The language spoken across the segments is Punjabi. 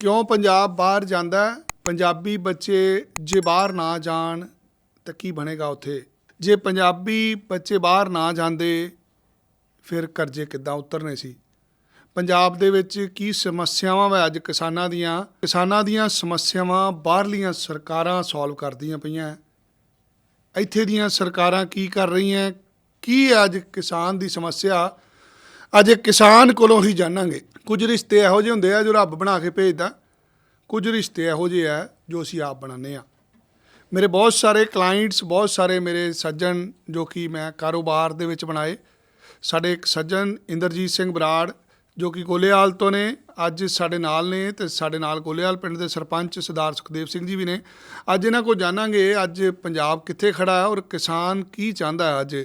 ਕਿਉਂ ਪੰਜਾਬ ਬਾਹਰ ਜਾਂਦਾ ਪੰਜਾਬੀ ਬੱਚੇ ਜੇ ਬਾਹਰ ਨਾ ਜਾਣ, ਤਾਂ ਕੀ ਬਣੇਗਾ ਉੱਥੇ? ਜੇ ਪੰਜਾਬੀ ਬੱਚੇ ਬਾਹਰ ਨਾ ਜਾਂਦੇ, ਫਿਰ ਕਰਜ਼ੇ ਕਿੱਦਾਂ ਉਤਰਨੇ ਸੀ? ਪੰਜਾਬ ਦੇ ਵਿੱਚ ਕੀ ਸਮੱਸਿਆਵਾਂ ਵਾ ਅੱਜ ਕਿਸਾਨਾਂ ਦੀਆਂ? ਕਿਸਾਨਾਂ ਦੀਆਂ ਸਮੱਸਿਆਵਾਂ ਬਾਹਰਲੀਆਂ ਸਰਕਾਰਾਂ ਸੋਲਵ ਕਰਦੀਆਂ ਪਈਆਂ। ਇੱਥੇ ਦੀਆਂ ਸਰਕਾਰਾਂ ਕੀ ਕਰ ਰਹੀਆਂ? ਕੀ ਹੈ ਅੱਜ ਕਿਸਾਨ ਦੀ ਸਮੱਸਿਆ? ਅੱਜ ਕਿਸਾਨ ਕੋਲੋਂ ਹੀ ਜਾਣਾਂਗੇ। ਕੁਝ ਰਿਸ਼ਤੇ ਇਹੋ ਜਿਹੇ ਹੁੰਦੇ ਆ ਜੋ ਰੱਬ ਬਣਾ ਕੇ ਭੇਜਦਾ। ਕੁਝ ਰਿਸ਼ਤੇ ਇਹੋ ਜਿਹੇ ਆ ਜੋ ਅਸੀਂ ਆਪ ਬਣਾਉਂਦੇ ਆ। ਮੇਰੇ ਬਹੁਤ ਸਾਰੇ ਕਲਾਇੰਟਸ ਬਹੁਤ ਸਾਰੇ ਮੇਰੇ ਸੱਜਣ ਜੋ ਕਿ ਮੈਂ ਕਾਰੋਬਾਰ ਦੇ ਵਿੱਚ ਬਣਾਏ। ਸਾਡੇ ਇੱਕ ਸੱਜਣ ਇੰਦਰਜੀਤ ਸਿੰਘ ਬਰਾੜ ਜੋ ਕਿ ਗੋਲੇਵਾਲ ਤੋਂ ਨੇ, ਅੱਜ ਸਾਡੇ ਨਾਲ ਨੇ ਤੇ ਸਾਡੇ ਨਾਲ ਗੋਲੇਵਾਲ ਪਿੰਡ ਦੇ ਸਰਪੰਚ ਸਰਦਾਰ ਸੁਖਦੇਵ ਸਿੰਘ ਜੀ ਵੀ ਨੇ। ਅੱਜ ਇਹਨਾਂ ਕੋਲ ਜਾਣਾਂਗੇ ਅੱਜ ਪੰਜਾਬ ਕਿੱਥੇ ਖੜਾ ਹੈ ਔਰ ਕਿਸਾਨ ਕੀ ਚਾਹੁੰਦਾ ਹੈ ਅੱਜ।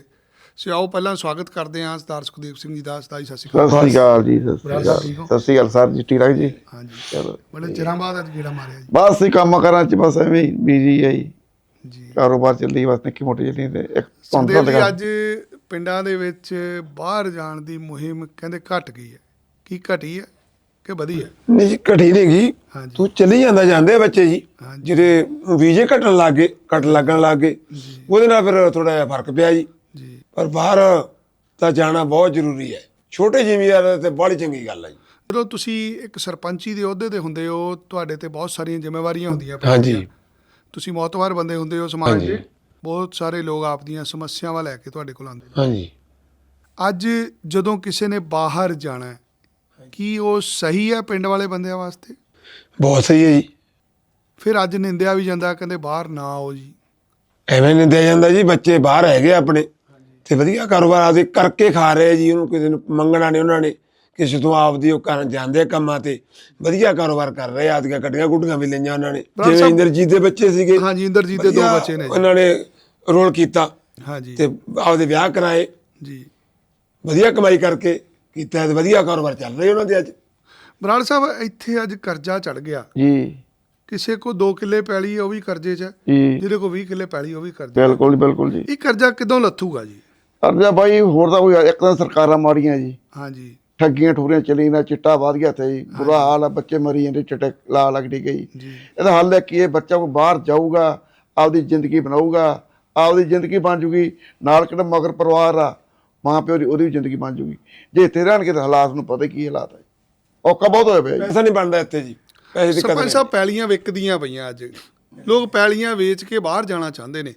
ਸੋ ਆਓ ਪਹਿਲਾਂ ਸਵਾਗਤ ਕਰਦੇ ਹਾਂ ਸਰਦਾਰ ਸੁਖਦੇਵ ਸਿੰਘ ਜੀ ਦਾ ਸਤਿ ਸ਼੍ਰੀ ਸਤਿ ਸ਼੍ਰੀ ਅਕਾਲ ਜੀ ਸਤਿ ਸ਼੍ਰੀ ਅਕਾਲ? ਸਤਿ ਸ਼੍ਰੀ ਅਕਾਲ ਸਰ ਜੀ ਠੀਕ ਠਾਕ ਜੀ? ਹਾਂਜੀ। ਚਲੋ ਬੜੇ ਚਿਰਾਂ ਬਾਅਦ ਅੱਜ ਗੇੜਾ ਮਾਰਿਆ ਜੀ। ਬਸ ਹੀ ਕੰਮ ਕਰਾਂ ਚ ਬਸ ਐਵੇਂ ਬੀਜੀ ਹੈ ਜੀ। ਜੀ। ਕਾਰੋਬਾਰ ਚੱਲੀ ਬਸ ਨਿੱਕੀ ਮੋਟੀ ਚੱਲੀ ਤੇ ਇੱਕ ਸੁਖਦੇਵ ਜੀ ਅੱਜ ਪਿੰਡਾਂ ਦੇ ਵਿੱਚ ਬਾਹਰ ਜਾਣ ਦੀ ਮੁਹਿੰਮ ਕਹਿੰਦੇ ਘਟ ਗਈ ਹੈ। ਕੀ ਘਟੀ ਹੈ ਕਿ ਵਧੀ ਹੈ? ਨਹੀਂ ਜੀ ਘਟੀ ਨਹੀਂ ਗਈ। ਹਾਂਜੀ। ਤੂੰ ਚਲੀ ਜਾਂਦਾ ਜਾਂਦੇ ਆ ਬੱਚੇ ਜੀ। ਹਾਂਜੀ। ਜਿਹੜੇ ਵੀਜ਼ੇ ਘਟਣ ਲੱਗ ਘਟ ਲੱਗਣ ਲੱਗ ਉਹਦੇ ਨਾਲ ਫਿਰ ਥੋੜਾ ਜਿਹਾ ਫ਼ਰਕ ਪਿਆ ਜੀ। ਪਰ ਬਾਹਰ ਤਾਂ ਜਾਣਾ ਬਹੁਤ ਜ਼ਰੂਰੀ ਹੈ। ਛੋਟੇ ਜ਼ਿਮੀਦਾਰ ਤੇ ਬੜੀ ਚੰਗੀ ਗੱਲ ਹੈ ਜੀ। ਜਦੋਂ ਤੁਸੀਂ ਇੱਕ ਸਰਪੰਚੀ ਦੇ ਅਹੁਦੇ ਤੇ ਹੁੰਦੇ ਹੋ ਤੁਹਾਡੇ ਤੇ ਬਹੁਤ ਸਾਰੀਆਂ ਜ਼ਿੰਮੇਵਾਰੀਆਂ ਹੁੰਦੀਆਂ ਹਾਂਜੀ। ਤੁਸੀਂ ਮੌਤਵਾਰ ਬੰਦੇ ਹੁੰਦੇ ਹੋ ਸਮਾਜ ਦੇ। ਬਹੁਤ ਸਾਰੇ ਲੋਕ ਆਪਦੀਆਂ ਸਮੱਸਿਆਵਾਂ ਲੈ ਕੇ ਤੁਹਾਡੇ ਕੋਲ ਆਉਂਦੇ ਹਾਂਜੀ। ਨੇ ਅੱਜ ਜਦੋਂ ਕਿਸੇ ਨੇ ਬਾਹਰ ਜਾਣਾ ਹੈ ਕੀ ਉਹ ਸਹੀ ਹੈ ਪਿੰਡ ਵਾਲੇ ਬੰਦਿਆਂ ਵਾਸਤੇ? ਬਹੁਤ ਸਹੀ ਹੈ ਜੀ। ਫਿਰ ਅੱਜ ਨਿੰਦਿਆ ਵੀ ਜਾਂਦਾ ਕਹਿੰਦੇ ਬਾਹਰ ਨਾ ਆਓ ਜੀ। ਐਵੇਂ ਨਹੀਂ ਦਿਆ ਜਾਂਦਾ ਜੀ ਬੱਚੇ ਬਾਹਰ ਹੈਗੇ ਆਪਣੇ। ਤੇ ਵਧੀਆ ਕਾਰੋਬਾਰ ਆਪਦੇ ਕਰਕੇ ਖਾ ਰਹੇ ਜੀ ਉਹਨੂੰ ਕਿਸੇ ਨੂੰ ਮੰਗਣਾ ਨਹੀਂ ਉਹਨਾਂ ਨੇ ਕਿਸੇ ਤੋਂ ਆਪਦੀ ਉਹ ਕਰਨ ਜਾਂਦੇ ਕੰਮਾਂ ਤੇ। ਵਧੀਆ ਕਾਰੋਬਾਰ ਕਰ ਰਹੇ ਆ ਆਪਦੀਆਂ ਗੱਡੀਆਂ ਗੁੱਡੀਆਂ ਵੀ ਲਈਆਂ ਉਹਨਾਂ ਨੇ। ਜਿਵੇਂ ਇੰਦਰਜੀਤ ਦੇ ਬੱਚੇ ਸੀਗੇ। ਹਾਂਜੀ ਇੰਦਰਜੀਤ ਦੇ ਦੋ ਬੱਚੇ ਨੇ ਜੀ। ਉਹਨਾਂ ਨੇ ਰੋਲ ਕੀਤਾ। ਹਾਂਜੀ। ਤੇ ਆਪਦੇ ਵਿਆਹ ਕਰਾਏ। ਜੀ। ਵਧੀਆ ਕਮਾਈ ਕਰਕੇ ਕੀਤਾ ਤੇ ਵਧੀਆ ਕਾਰੋਬਾਰ ਚੱਲ ਰਿਹਾ ਉਹਨਾਂ ਦੇ ਅੱਜ। ਬਰਾੜ ਸਾਹਿਬ ਇੱਥੇ ਅੱਜ ਕਰਜ਼ਾ ਚੜ ਗਿਆ। ਜੀ। ਕਿਸੇ ਕੋ 2 ਕਿੱਲੇ ਪੈਲੀ ਉਹ ਵੀ ਕਰਜ਼ੇ 'ਚ ਜਿਹਦੇ ਕੋ 20 ਕਿੱਲੇ ਪੈਲੀ ਉਹ ਵੀ ਕਰਜ਼ੇ। ਬਿਲਕੁਲ ਜੀ, ਬਿਲਕੁਲ ਜੀ। ਇਹ ਕਰਜ਼ਾ ਕਿਦੋਂ ਲੱਥੂਗਾ ਜੀ? ਅਰਜਾ ਬਾਈ ਹੋਰ ਤਾਂ ਕੋਈ ਇੱਕ ਤਾਂ ਸਰਕਾਰਾਂ ਮਾਰੀਆਂ ਜੀ। ਹਾਂਜੀ। ਠੱਗੀਆਂ ਠੋਰੀਆਂ ਚੱਲੀ ਨਾ ਚਿੱਟਾ ਵਧ ਗਿਆ ਤੇ ਜੀ। ਬੁਰਾ ਹਾਲ ਆ ਬੱਚੇ ਮਰੀ ਜਾਂਦੇ ਚਿੱਟੇ ਲਾ ਲੱਗਦੀ ਗਈ ਜੀ। ਇਹਦਾ ਹੱਲ ਹੈ ਕਿ ਇਹ ਬੱਚਾ ਕੋਈ ਬਾਹਰ ਜਾਊਗਾ ਆਪਦੀ ਜ਼ਿੰਦਗੀ ਬਣਾਊਗਾ ਆਪਦੀ ਜ਼ਿੰਦਗੀ ਬਣ ਜੂਗੀ। ਨਾਲ ਕਿਹੜਾ ਮਗਰ ਪਰਿਵਾਰ ਆ ਮਾਂ ਪਿਓ ਦੀ ਉਹਦੀ ਵੀ ਜ਼ਿੰਦਗੀ ਬਣ ਜੂਗੀ। ਜੇ ਇੱਥੇ ਰਹਿਣਗੇ ਤਾਂ ਹਾਲਾਤ ਨੂੰ ਪਤਾ ਕੀ ਹਾਲਾਤ ਹੈ ਔਖਾ ਬਹੁਤ ਹੋਇਆ ਪਿਆ ਪੈਸਾ ਨਹੀਂ ਬਣਦਾ ਇੱਥੇ ਜੀ। ਪੈਸੇ ਦੀ ਕਦਰ ਸਰਪੰਚ। ਸਾਹਿਬ ਪੈਲੀਆਂ ਵਿਕਦੀਆਂ ਪਈਆਂ ਅੱਜ। ਲੋਕ ਪੈਲੀਆਂ ਵੇਚ ਕੇ ਬਾਹਰ ਜਾਣਾ ਚਾਹੁੰਦੇ ਨੇ।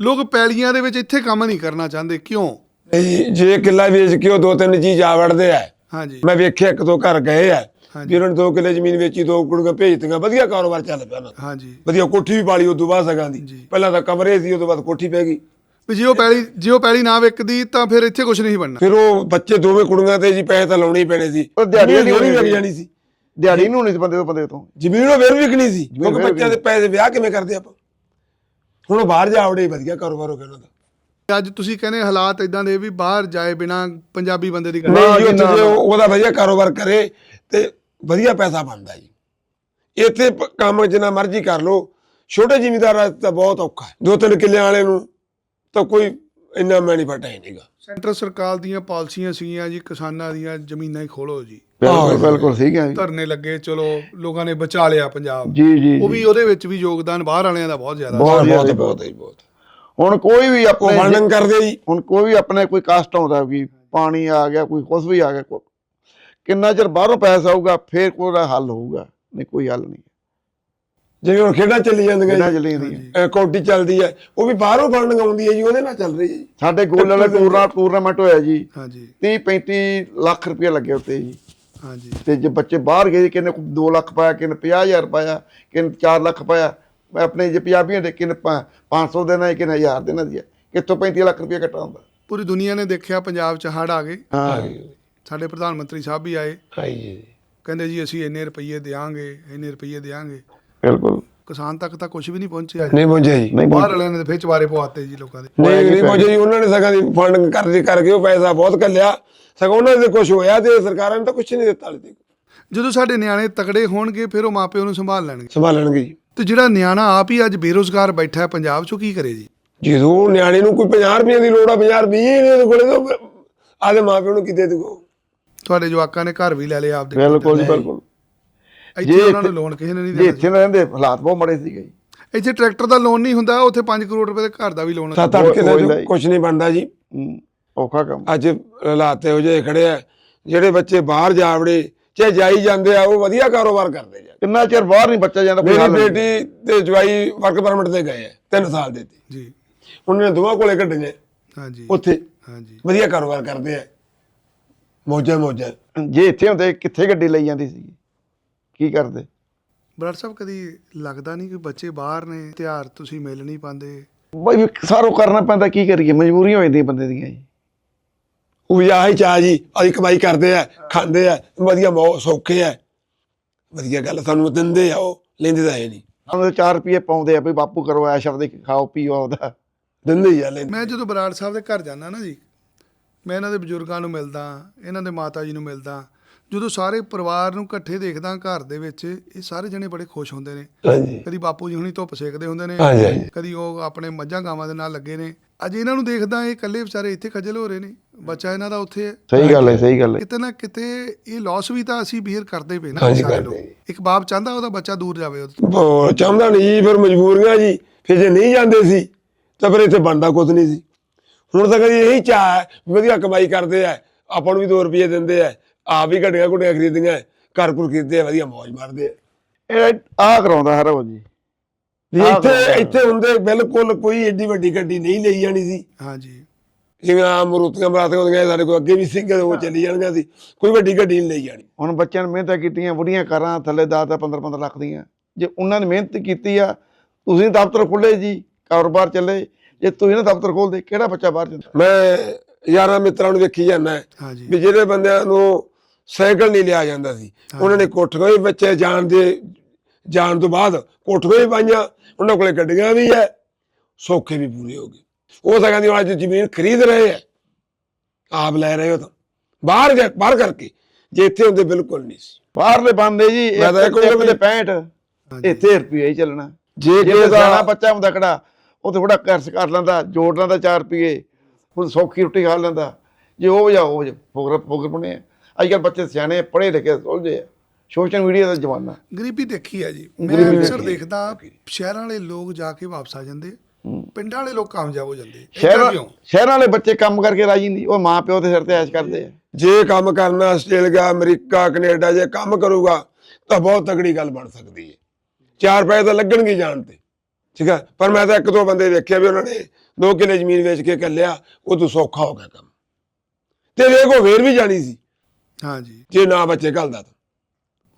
ਲੋਕ ਪੈਲੀਆਂ ਦੇ ਵਿੱਚ ਇੱਥੇ ਕੰਮ ਨਹੀਂ ਕਰਨਾ ਚਾਹੁੰਦੇ ਕਿਉਂ? ਨਹੀਂ ਜੇ ਕਿੱਲਾ ਵੇਚ ਕੇ ਉਹ ਦੋ ਤਿੰਨ ਚੀਜ਼ ਆ ਵੜਦੇ ਆ। ਹਾਂਜੀ। ਮੈਂ ਵੇਖਿਆ ਇੱਕ ਦੋ ਘਰ ਗਏ ਆ। ਵੀ ਉਹਨਾਂ ਨੇ ਦੋ ਕਿੱਲੇ ਜ਼ਮੀਨ ਵੇਚੀ ਦੋ ਕੁੜੀਆਂ ਭੇਜਤੀਆਂ ਵਧੀਆ ਕਾਰੋਬਾਰ ਚੱਲ ਪਿਆ ਉਹਨਾਂ ਦਾ। ਹਾਂਜੀ। ਵਧੀਆ ਕੋਠੀ ਵੀ ਪਾਲੀ ਉਦੋਂ ਬਾਅਦ ਸਗਾਂ ਦੀ। ਪਹਿਲਾਂ ਤਾਂ ਕਮਰੇ ਸੀ ਉਦੋਂ ਬਾਅਦ ਕੋਠੀ ਪੈ ਗਈ। ਵੀ ਜੇ ਉਹ ਪੈਲੀ ਜੇ ਉਹ ਪੈਲੀ ਨਾ ਵਿਕਦੀ ਤਾਂ ਫਿਰ ਇੱਥੇ ਕੁਝ ਨਹੀਂ ਬਣਨਾ। ਫਿਰ ਉਹ ਬੱਚੇ ਦੋਵੇਂ ਕੁੜੀਆਂ ਤੇ ਜੀ ਪੈਸੇ ਤਾਂ ਲਾਉਣੇ ਹੀ ਪੈਣੇ ਸੀ। ਉਹ ਦਿਹਾੜੀ ਥੋੜ੍ਹੀ ਹੋਣੀ ਵਿਕ ਜਾਣੀ ਸੀ। ਦਿਹਾੜੀ ਨੂੰ ਨਹੀਂ ਸੀ ਬੰਦੇ ਤੋਂ ਬੰਦੇ ਤੋਂ। ਜ਼ਮੀਨ ਉਹ ਫਿਰ ਵਿਕਣੀ ਸੀ। ਕਿਉਂਕਿ ਬੱਚਿਆਂ ਦੇ ਪੈਸੇ ਵਿਆਹ ਕਿਵੇਂ ਕਰਦੇ ਆਪਾਂ? ਹੁਣ ਉਹ ਬਾਹਰ ਜਾ ਵੜੇ ਵਧੀਆ ਕਾਰੋਬਾਰ ਹੋ ਗਿਆ ਉਹਨਾਂ ਦਾ। ਅੱਜ ਤੁਸੀਂ ਕਹਿੰਦੇ ਹਾਲਾਤ ਇਦਾਂ ਦੇ ਵੀ ਬਾਹਰ ਜਾਏ ਬਿਨਾ ਪੰਜਾਬੀ ਬੰਦੇ ਦੀ ਗੱਲ। ਨਹੀਂ ਜੀ ਜੀ। ਉਹ- ਉਹਦਾ ਵਧੀਆ ਕਾਰੋਬਾਰ ਕਰੇ ਤੇ ਵਧੀਆ ਪੈਸਾ ਬਣਦਾ ਜੀ। ਇੱਥੇ ਪ- ਕੰਮ ਜਿੰਨਾ ਮਰਜ਼ੀ ਕਰ ਲੋ ਛੋਟੇ ਜ਼ਿਮੀਦਾਰਾਂ ਤਾਂ ਬਹੁਤ ਔਖਾ ਹੈ। ਦੋ ਤਿੰਨ ਕਿੱਲਿਆਂ ਵਾਲੇ ਨੂੰ ਤਾਂ ਕੋਈ ਇੰਨਾ ਮੈਨੀਫੈਟ ਹੈ ਨਹੀਂਗਾ ਸੈਂਟਰ ਸਰਕਾਰ ਦੀਆਂ ਪਾਲਿਸੀਆਂ ਸੀਗੀਆਂ ਜੀ ਕਿਸਾਨਾਂ ਦੀਆਂ ਜ਼ਮੀਨਾਂ ਹੀ ਖੋਲੋ ਜੀ। ਬਿਲਕੁਲ ਬਿਲਕੁਲ ਠੀਕ ਹੈ ਜੀ। ਧਰਨੇ ਲੱਗੇ ਚਲੋ ਲੋਕਾਂ ਨੇ ਬਚਾ ਲਿਆ ਪੰਜਾਬ। ਜੀ ਜੀ ਉਹ ਵੀ ਉਹਦੇ ਵਿੱਚ ਵੀ ਯੋਗਦਾਨ ਬਾਹਰ ਵਾਲਿਆਂ ਦਾ ਬਹੁਤ ਜ਼ਿਆਦਾ ਬਹੁਤ ਬਹੁਤ ਬਹੁਤ ਹੈ ਬਹੁਤ। ਹੁਣ ਕੋਈ ਵੀ ਆਪਣੇ ਵਰਣਨ ਕਰਦੇ ਜੀ। ਹੁਣ ਕੋਈ ਵੀ ਆਪਣੇ ਕੋਈ ਕਸ਼ਟ ਆਉਂਦਾ ਵੀ ਪਾਣੀ ਆ ਗਿਆ ਕੋਈ ਕੁਛ ਵੀ ਆ ਗਿਆ ਕੋ- ਕਿੰਨਾ ਚਿਰ ਬਾਹਰੋਂ ਪੈਸਾ ਆਊਗਾ ਫੇਰ ਕੋਈ ਉਹਦਾ ਹੱਲ ਹੋਊਗਾ। ਨਹੀਂ ਕੋਈ ਹੱਲ ਨਹੀਂ। ਜਿਵੇਂ ਹੁਣ ਖੇਡਾਂ ਚੱਲੀ ਜਾਂਦੀਆਂ ਜੀ। ਚੱਲੀ ਜਾਂਦੀਆਂ। ਕੌਡੀ ਚੱਲਦੀ ਹੈ ਉਹ ਵੀ ਬਾਹਰੋਂ ਫੰਡਿੰਗ ਆਉਂਦੀ ਹੈ ਜੀ ਉਹਦੇ ਨਾਲ ਚੱਲ ਰਹੀ ਹੈ ਸਾਡੇ ਗੋਲ ਵਾਲਾ ਟੂਰਨਾ ਟੂਰਨਾਮੈਂਟ ਹੋਇਆ ਜੀ। ਹਾਂਜੀ। 30 35 ਲੱਖ ਰੁਪਏ ਲੱਗੇ ਉੱਤੇ ਜੀ। ਹਾਂਜੀ। ਤੇ ਜੇ ਬੱਚੇ ਬਾਹਰ ਗਏ ਕਿਨੇ 2 ਲੱਖ ਪਾਇਆ ਕਿਨੇ 50000 ਪਾਇਆ ਕਿਨੇ 4 ਲੱਖ ਪਾਇਆ ਮੈਂ ਆਪਣੇ ਜੇ ਪੰਜਾਬੀਆਂ ਦੇ ਕਿਨੇ 500 ਦੇਣਾ ਕਿਨੇ 1000 ਦੇਣਾ ਜੀ ਕਿੱਥੋਂ 35 ਲੱਖ ਰੁਪਏ ਕੱਟਾ ਹੁੰਦਾ? ਪੂਰੀ ਦੁਨੀਆ ਨੇ ਦੇਖਿਆ ਪੰਜਾਬ 'ਚ ਹੜ੍ਹ ਆ ਗਏ। ਹਾਂ। ਸਾਡੇ ਪ੍ਰਧਾਨ ਮੰਤਰੀ ਸਾਹਿਬ ਵੀ ਆਏ। ਹਾਈ ਜੀ। ਕਹਿੰਦੇ ਜੀ ਅਸੀਂ ਇੰਨੇ ਰੁਪਈਏ ਦੇਾਂਗੇ ਇੰਨੇ ਰੁਪਈਏ ਦੇਾਂਗੇ ਬਿਲਕੁਲ। ਕਿਸਾਨ ਤੱਕ ਤਾਂ ਕੁਝ ਵੀ ਨਹੀਂ ਪਹੁੰਚਿਆ। ਨਹੀਂ ਪਹੁੰਚਿਆ ਜੀ। ਨਹੀਂ ਬਾਹਰ ਵਾਲਿਆਂ ਨੇ ਤਾਂ ਫਿਰ ਚਵਾਰੇ ਪਵਾਤੇ ਜੀ ਲੋਕਾਂ ਦੇ। ਨਹੀਂ ਨਹੀਂ ਪਹੁੰਚੇ ਜੀ। ਉਹਨਾਂ ਨੇ ਸਗੋਂ ਦੀ ਫੰਡ ਕਰਕੇ ਕਰਕੇ ਉਹ ਪੈਸਾ ਬਹੁਤ ਕੱਲਿਆ ਸਗੋਂ ਉਹਨਾਂ ਦੇ ਕੁਝ ਹੋਇਆ ਤੇ ਸਰਕਾਰਾਂ ਨੇ ਤਾਂ ਕੁਝ ਨਹੀਂ ਦਿੱਤਾ ਹਲੇ ਜਦੋਂ ਸਾਡੇ ਨਿਆਣੇ ਤਕੜੇ ਹੋਣਗੇ ਫਿਰ ਉਹ ਮਾਪਿਓ ਨੂੰ ਸੰਭਾਲ ਲੈਣਗੇ। ਸੰਭਾਲਣਗੇ ਜੀ। ਤੇ ਜਿਹੜਾ ਨਿਆਣਾ ਆਪ ਹੀ ਅੱਜ ਬੇਰੋਜ਼ਗਾਰ ਬੈਠਾ ਹੈ ਪੰਜਾਬ 'ਚ ਕੀ ਕਰੇ ਜੀ? ਜਦੋਂ ਨਿਆਣੇ ਨੂੰ ਕੋਈ 50 ਰੁਪਏ ਦੀ ਲੋੜ ਆ 50 ਰੁਪਏ ਇਹਦੇ ਕੋਲੇ ਤਾਂ ਆਦੇ ਮਾਪਿਆਂ ਨੂੰ ਕੀ ਦੇ ਦੂਗਾ ਤੁਹਾਡੇ ਜਵਾਕਾਂ ਨੇ ਘਰ ਵੀ ਲੈ ਲਿਆ ਆਪਦੇ ਬਿਲਕੁਲ ਜੀ ਬਿਲਕੁਲ। ਇੱਥੇ ਜੇ ਉਹਨਾਂ ਨੂੰ ਲੋਨ ਕਿਸੇ ਨੇ ਨਹੀਂ ਜੇ ਦੇਣਾ। ਇੱਥੇ ਨਾ ਰਹਿੰਦੇ ਹਾਲਾਤ ਬਹੁਤ ਮਾੜੇ ਸੀਗੇ ਜੀ। ਜੀ। ਇੱਥੇ ਟਰੈਕਟਰ ਦਾ ਲੋਨ ਨਹੀਂ ਹੁੰਦਾ ਉੱਥੇ 5 ਕਰੋੜ ਰੁਪਏ ਦੇ ਘਰ ਦਾ ਵੀ ਲੋਨ ਸੱਤ ਅੱਠ ਉਹ- ਕਿਲੇ ਉਹ ਕੁਝ ਨਹੀਂ ਬਣਦਾ ਜੀ। ਔਖਾ ਕੰਮ। ਅੱਜ ਹਾਲਾਤ ਇਹੋ ਜਿਹੇ ਖੜੇ ਆ ਜਿਹੜੇ ਬੱਚੇ ਬਾਹਰ ਜਾਵੜੇ ਚਾਹੇ ਜਾਈ ਜਾਂਦੇ ਆ ਉਹ ਵਧੀਆ ਕਾਰੋਬਾਰ ਕਰਦੇ ਜਾ। ਕਿੰਨਾ ਚਿਰ ਬਾਹਰ ਨਹੀਂ ਬੱਚਾ ਜਾਂਦਾ ਮੇਰੀ ਹੱਲ ਨਹੀਂ। ਬੇਟੀ ਤੇ ਜਵਾਈ ਵਰਕ ਪਰਮਿਟ ਤੇ ਗਏ ਆ 3 ਸਾਲ ਦੇ ਤੇ ਜੀ। ਉਹਨਾਂ ਨੇ ਦੋਵਾਂ ਕੋਲੇ ਕੱਢੀਆਂ ਹਾਂਜੀ। ਉੱਥੇ ਹਾਂਜੀ। ਵਧੀਆ ਕਾਰੋਬਾਰ ਕਰਦੇ ਆ। ਮੌਜਾਂ ਮੌਜਾਂ ਜੇ ਇੱਥੇ ਹੁੰਦੇ ਕਿੱਥੇ ਗੱਡੀ ਲਈ ਜਾਂਦੀ ਸੀ ਕੀ ਕਰਦੇ? ਬਰਾੜ ਸਾਹਿਬ ਕਦੀ ਲੱਗਦਾ ਨਹੀਂ ਕਿ ਬੱਚੇ ਬਾਹਰ ਨੇ ਤਿਉਹਾਰ ਤੁਸੀਂ ਮਿਲ ਨਹੀਂ ਪਾਉਂਦੇ? ਬਈ ਸਾਰੋ ਕਰਨਾ ਪੈਂਦਾ ਕੀ ਕਰੀਏ? ਮਜਬੂਰੀਆਂ ਹੋ ਜਾਂਦੀਆਂ ਬੰਦੇ ਦੀਆਂ ਜੀ। ਉਹ ਵੀ ਆਹੀ ਚਾਹ ਜੀ ਅਸੀਂ ਕਮਾਈ ਕਰਦੇ ਆ ਖਾਂਦੇ ਆ ਵਧੀਆ ਮੌ ਸੌਖੇ ਆ। ਵਧੀਆ ਗੱਲ ਸਾਨੂੰ ਦਿੰਦੇ ਆ ਉਹ ਲੈਂਦੇ ਤਾਂ ਹੈ ਨਹੀਂ। ਉਹਨਾਂ ਦੇ 4 ਰੁਪਏ ਪਾਉਂਦੇ ਆ ਵੀ ਬਾਪੂ ਕਰੋ ਐਸ਼ ਆਪਦੇ ਖਾਓ ਪੀਓ ਆਪਦਾ। ਦਿੰਦੇ ਹੀ ਆ ਲੈਂਦੇ। ਮੈਂ ਜਦੋਂ ਬਰਾੜ ਸਾਹਿਬ ਦੇ ਘਰ ਜਾਂਦਾ ਨਾ ਜੀ ਮੈਂ ਇਹਨਾਂ ਦੇ ਬਜ਼ੁਰਗਾਂ ਨੂੰ ਮਿਲਦਾ ਇਹਨਾਂ ਦੇ ਮਾਤਾ ਜੀ ਨੂੰ ਮਿਲਦਾ ਜਦੋਂ ਸਾਰੇ ਪਰਿਵਾਰ ਨੂੰ ਇਕੱਠੇ ਦੇਖਦਾ ਘਰ ਦੇ ਵਿੱਚ ਇਹ ਸਾਰੇ ਜਣੇ ਬੜੇ ਖੁਸ਼ ਹੁੰਦੇ ਨੇ। ਹਾਂਜੀ। ਕਦੀ ਬਾਪੂ ਜੀ ਹੁਣੀ ਧੁੱਪ ਸੇਕਦੇ ਹੁੰਦੇ ਨੇ। ਹਾਂਜੀ, ਹਾਂਜੀ। ਕਦੀ ਉਹ ਆਪਣੇ ਮੱਝਾਂ ਗਾਵਾਂ ਦੇ ਨਾਲ ਲੱਗੇ ਨੇ। ਅੱਜ ਇਹਨਾਂ ਨੂੰ ਦੇਖਦਾ ਇਹ ਇਕੱਲੇ ਵਿਚਾਰੇ ਇੱਥੇ ਖੱਜਲ ਹੋ ਰਹੇ ਨੇ। ਬੱਚਾ ਇਹਨਾਂ ਦਾ ਉੱਥੇ ਹੈ। ਸਹੀ ਗੱਲ ਹੈ ਸਹੀ ਗੱਲ ਹੈ। ਕਿਤੇ ਨਾ ਕਿਤੇ ਇਹ ਲਾਸ ਵੀ ਤਾਂ ਅਸੀਂ ਬੀਅਰ ਕਰਦੇ ਪਏ ਨਾ ਹਾਂਜੀ, ਸਾਰੇ ਕਰਦੇ ਲੋਕ। ਇੱਕ ਬਾਪ ਚਾਹੁੰਦਾ ਉਹਦਾ ਬੱਚਾ ਦੂਰ ਜਾਵੇ ਉਹਦੇ ਤੋਂ। ਉਹ ਚਾਹੁੰਦਾ ਨਹੀਂ ਜੀ ਫਿਰ ਮਜਬੂਰੀਆਂ ਜੀ। ਫਿਰ ਜੇ ਨਹੀਂ ਜਾਂਦੇ ਸੀ ਤਾਂ ਫਿਰ ਇੱਥੇ ਬਣਦਾ ਕੁਝ ਨਹੀਂ ਸੀ। ਹੁਣ ਤਾਂ ਕਦੀ ਇਹੀ ਚਾਹ ਹੈ ਵੀ ਵਧੀਆ ਕਮਾਈ ਕਰਦੇ ਆ ਆਪਾਂ ਨੂੰ ਵੀ 2 ਰੁਪਏ ਦਿੰਦੇ ਆ। ਆਪ ਵੀ ਘੜੀਆਂ ਘੁੜੀਆਂ ਖਰੀਦੀਆਂ ਘਰ ਘੁਰ ਖਰੀਦਦੇ ਆ ਵਧੀਆ ਮौज ਮਾਰਦੇ ਆ। ਇਹ ਆ ਕਰਾਉਂਦਾ ਹਰ ਜੀ। ਇੱਥੇ ਹੈ। ਇੱਥੇ ਹੁੰਦੇ ਬਿਲਕੁਲ ਕੋਈ ਏਡੀ ਵੱਡੀ ਗੱਡੀ ਨਹੀਂ ਲਈ ਜਾਣੀ ਸੀ। ਹਾਂਜੀ। ਜਿਵੇਂ ਆਮ ਮਰੂਤੀਆਂ ਬਰਾਤੀਆਂ ਹੁੰਦੀਆਂ ਸਾਡੇ ਕੋਲ ਅੱਗੇ ਵੀ ਸਿੰਘ ਉਹ ਚੱਲੀ ਜਾਣਗੀਆਂ ਸੀ। ਕੋਈ ਵੱਡੀ ਗੱਡੀ ਨਹੀਂ ਲਈ ਜਾਣੀ। ਹੁਣ ਬੱਚਿਆਂ ਨੇ ਮਿਹਨਤਾਂ ਕੀਤੀਆਂ ਬੁੜੀਆਂ ਕਾਰਾਂ ਥੱਲੇ 10 10 15 15 ਲੱਖ ਦੀਆਂ। ਜੇ ਉਹਨਾਂ ਨੇ ਮਿਹਨਤ ਕੀਤੀ ਆ ਤੁਸੀਂ ਦਫ਼ਤਰ ਖੁੱਲੇ ਜੀ ਕਾਰੋਬਾਰ ਚੱਲੇ ਜੇ ਤੁਸੀਂ ਨਾ ਦਫ਼ਤਰ ਖੋਲਦੇ ਕਿਹੜਾ ਬੱਚਾ ਬਾਹਰ ਜਾਂਦਾ? ਮੈਂ ਯਾਰਾਂ ਮਿੱਤਰਾਂ ਨੂੰ ਵੇਖੀ ਜਾਂਦਾ ਵੀ ਜਿਹੜੇ ਬੰਦਿਆਂ ਨੂੰ ਸਾਈਕਲ ਨਹੀਂ ਲਿਆ ਜਾਂਦਾ ਸੀ। ਉਹਨਾਂ ਨੇ ਕੋਠੀਆਂ ਵੀ ਬੱਚੇ ਜਾਣ ਦੇ ਜਾਣ ਤੋਂ ਬਾਅਦ ਕੋਠੀਆਂ ਵੀ ਪਾਈਆਂ ਉਹਨਾਂ ਕੋਲੇ ਗੱਡੀਆਂ ਵੀ ਐ ਸੌਖੇ ਵੀ ਪੂਰੇ ਹੋ ਗਏ। ਉਹ ਤਾਂ ਕਹਿੰਦੀ ਅੱਜ ਜ਼ਮੀਨ ਖਰੀਦ ਰਹੇ ਐ ਆਪ ਲੈ ਰਹੇ ਹੋ ਤਾਂ। ਬਾਹਰ ਜਾ ਬਾਹਰ ਕਰਕੇ ਜੇ ਇੱਥੇ ਹੁੰਦੇ ਬਿਲਕੁਲ ਨਹੀਂ ਸੀ। ਬਾਹਰਲੇ ਬੰਦੇ ਜੀ ਮੈਂ ਤਾਂ ਇਹ ਇੱਕ ਕਹੂੰਗਾ ਦੇ 65 ਹਾਂਜੀ। ਇੱਥੇ ਰੁਪਏ ਹੀ ਚੱਲਣਾ। ਜੇ ਜੇ ਕਿਸੇ ਦਾ ਬੱਚਾ ਹੁੰਦਾ ਕਿਹੜਾ ਉਹ ਤੇ ਥੋੜਾ ਕਰਸ ਕਰ ਲੈਂਦਾ ਜੋੜ ਲੈਂਦਾ 4 ਰੁਪਏ ਹੁਣ ਸੌਖੀ ਰੋਟੀ ਖਾ ਲੈਂਦਾ। ਜੇ ਉਹ ਜਾਂ ਉਹ ਫੋਗਰ ਫੋਗਰ ਬਣੇ ਆ। ਅੱਜ ਕੱਲ੍ਹ ਬੱਚੇ ਸਿਆਣੇ ਪੜ੍ਹੇ ਲਿਖੇ ਸੁਲਝੇ ਆ। ਸੋਸ਼ਲ ਮੀਡੀਆ ਦਾ ਜ਼ਮਾਨਾ। ਗਰੀਬੀ ਦੇਖੀ ਹੈ ਜੀ। ਗਰੀਬੀ ਮੈਂ ਅਕਸਰ ਦੇਖੀ। ਦੇਖਦਾ ਸ਼ਹਿਰਾਂ ਵਾਲੇ ਲੋਕ ਜਾ ਕੇ ਵਾਪਸ ਆ ਜਾਂਦੇ ਪਿੰਡਾਂ ਵਾਲੇ ਲੋਕ ਕਾਮਯਾਬ ਹੋ ਜਾਂਦੇ। ਏਦਾਂ ਸ਼ਹਿਰਾਂ ਕਿਉਂ? ਸ਼ਹਿਰਾਂ ਵਾਲੇ ਬੱਚੇ ਕੰਮ ਕਰਕੇ ਰਾਜੀ ਨਹੀਂ। ਉਹ ਮਾਂ ਪਿਓ ਦੇ ਸਿਰ ਤੇ ਐਸ਼ ਕਰਦੇ ਆ। ਜੇ ਕੰਮ ਕਰਨਾ ਆਸਟ੍ਰੇਲੀਆ ਅਮਰੀਕਾ ਕੈਨੇਡਾ ਜੇ ਕੰਮ ਕਰੂਗਾ ਤਾਂ ਬਹੁਤ ਤਗੜੀ ਗੱਲ ਬਣ ਸਕਦੀ ਹੈ ਚਾਰ ਪੈਸੇ ਤਾਂ ਲੱਗਣਗੇ ਜਾਣ ਤੇ। ਠੀਕ ਹੈ ਪਰ ਮੈਂ ਤਾਂ ਇੱਕ ਦੋ ਬੰਦੇ ਵੇਖਿਆ ਵੀ ਉਹਨਾਂ ਨੇ ਦੋ ਕਿੱਲੇ ਜ਼ਮੀਨ ਵੇਚ ਕੇ ਕੱਲਿਆ ਉਹ ਤੋਂ ਸੌਖਾ ਹੋ ਗਿਆ ਕੰਮ। ਤੇ ਵੇਖੋ ਫੇਰ ਵੀ ਜਾਣੀ ਸੀ। ਹਾਂਜੀ। ਜੇ ਨਾ ਬੱਚੇ ਘੱਲਦਾ ਤਾਂ।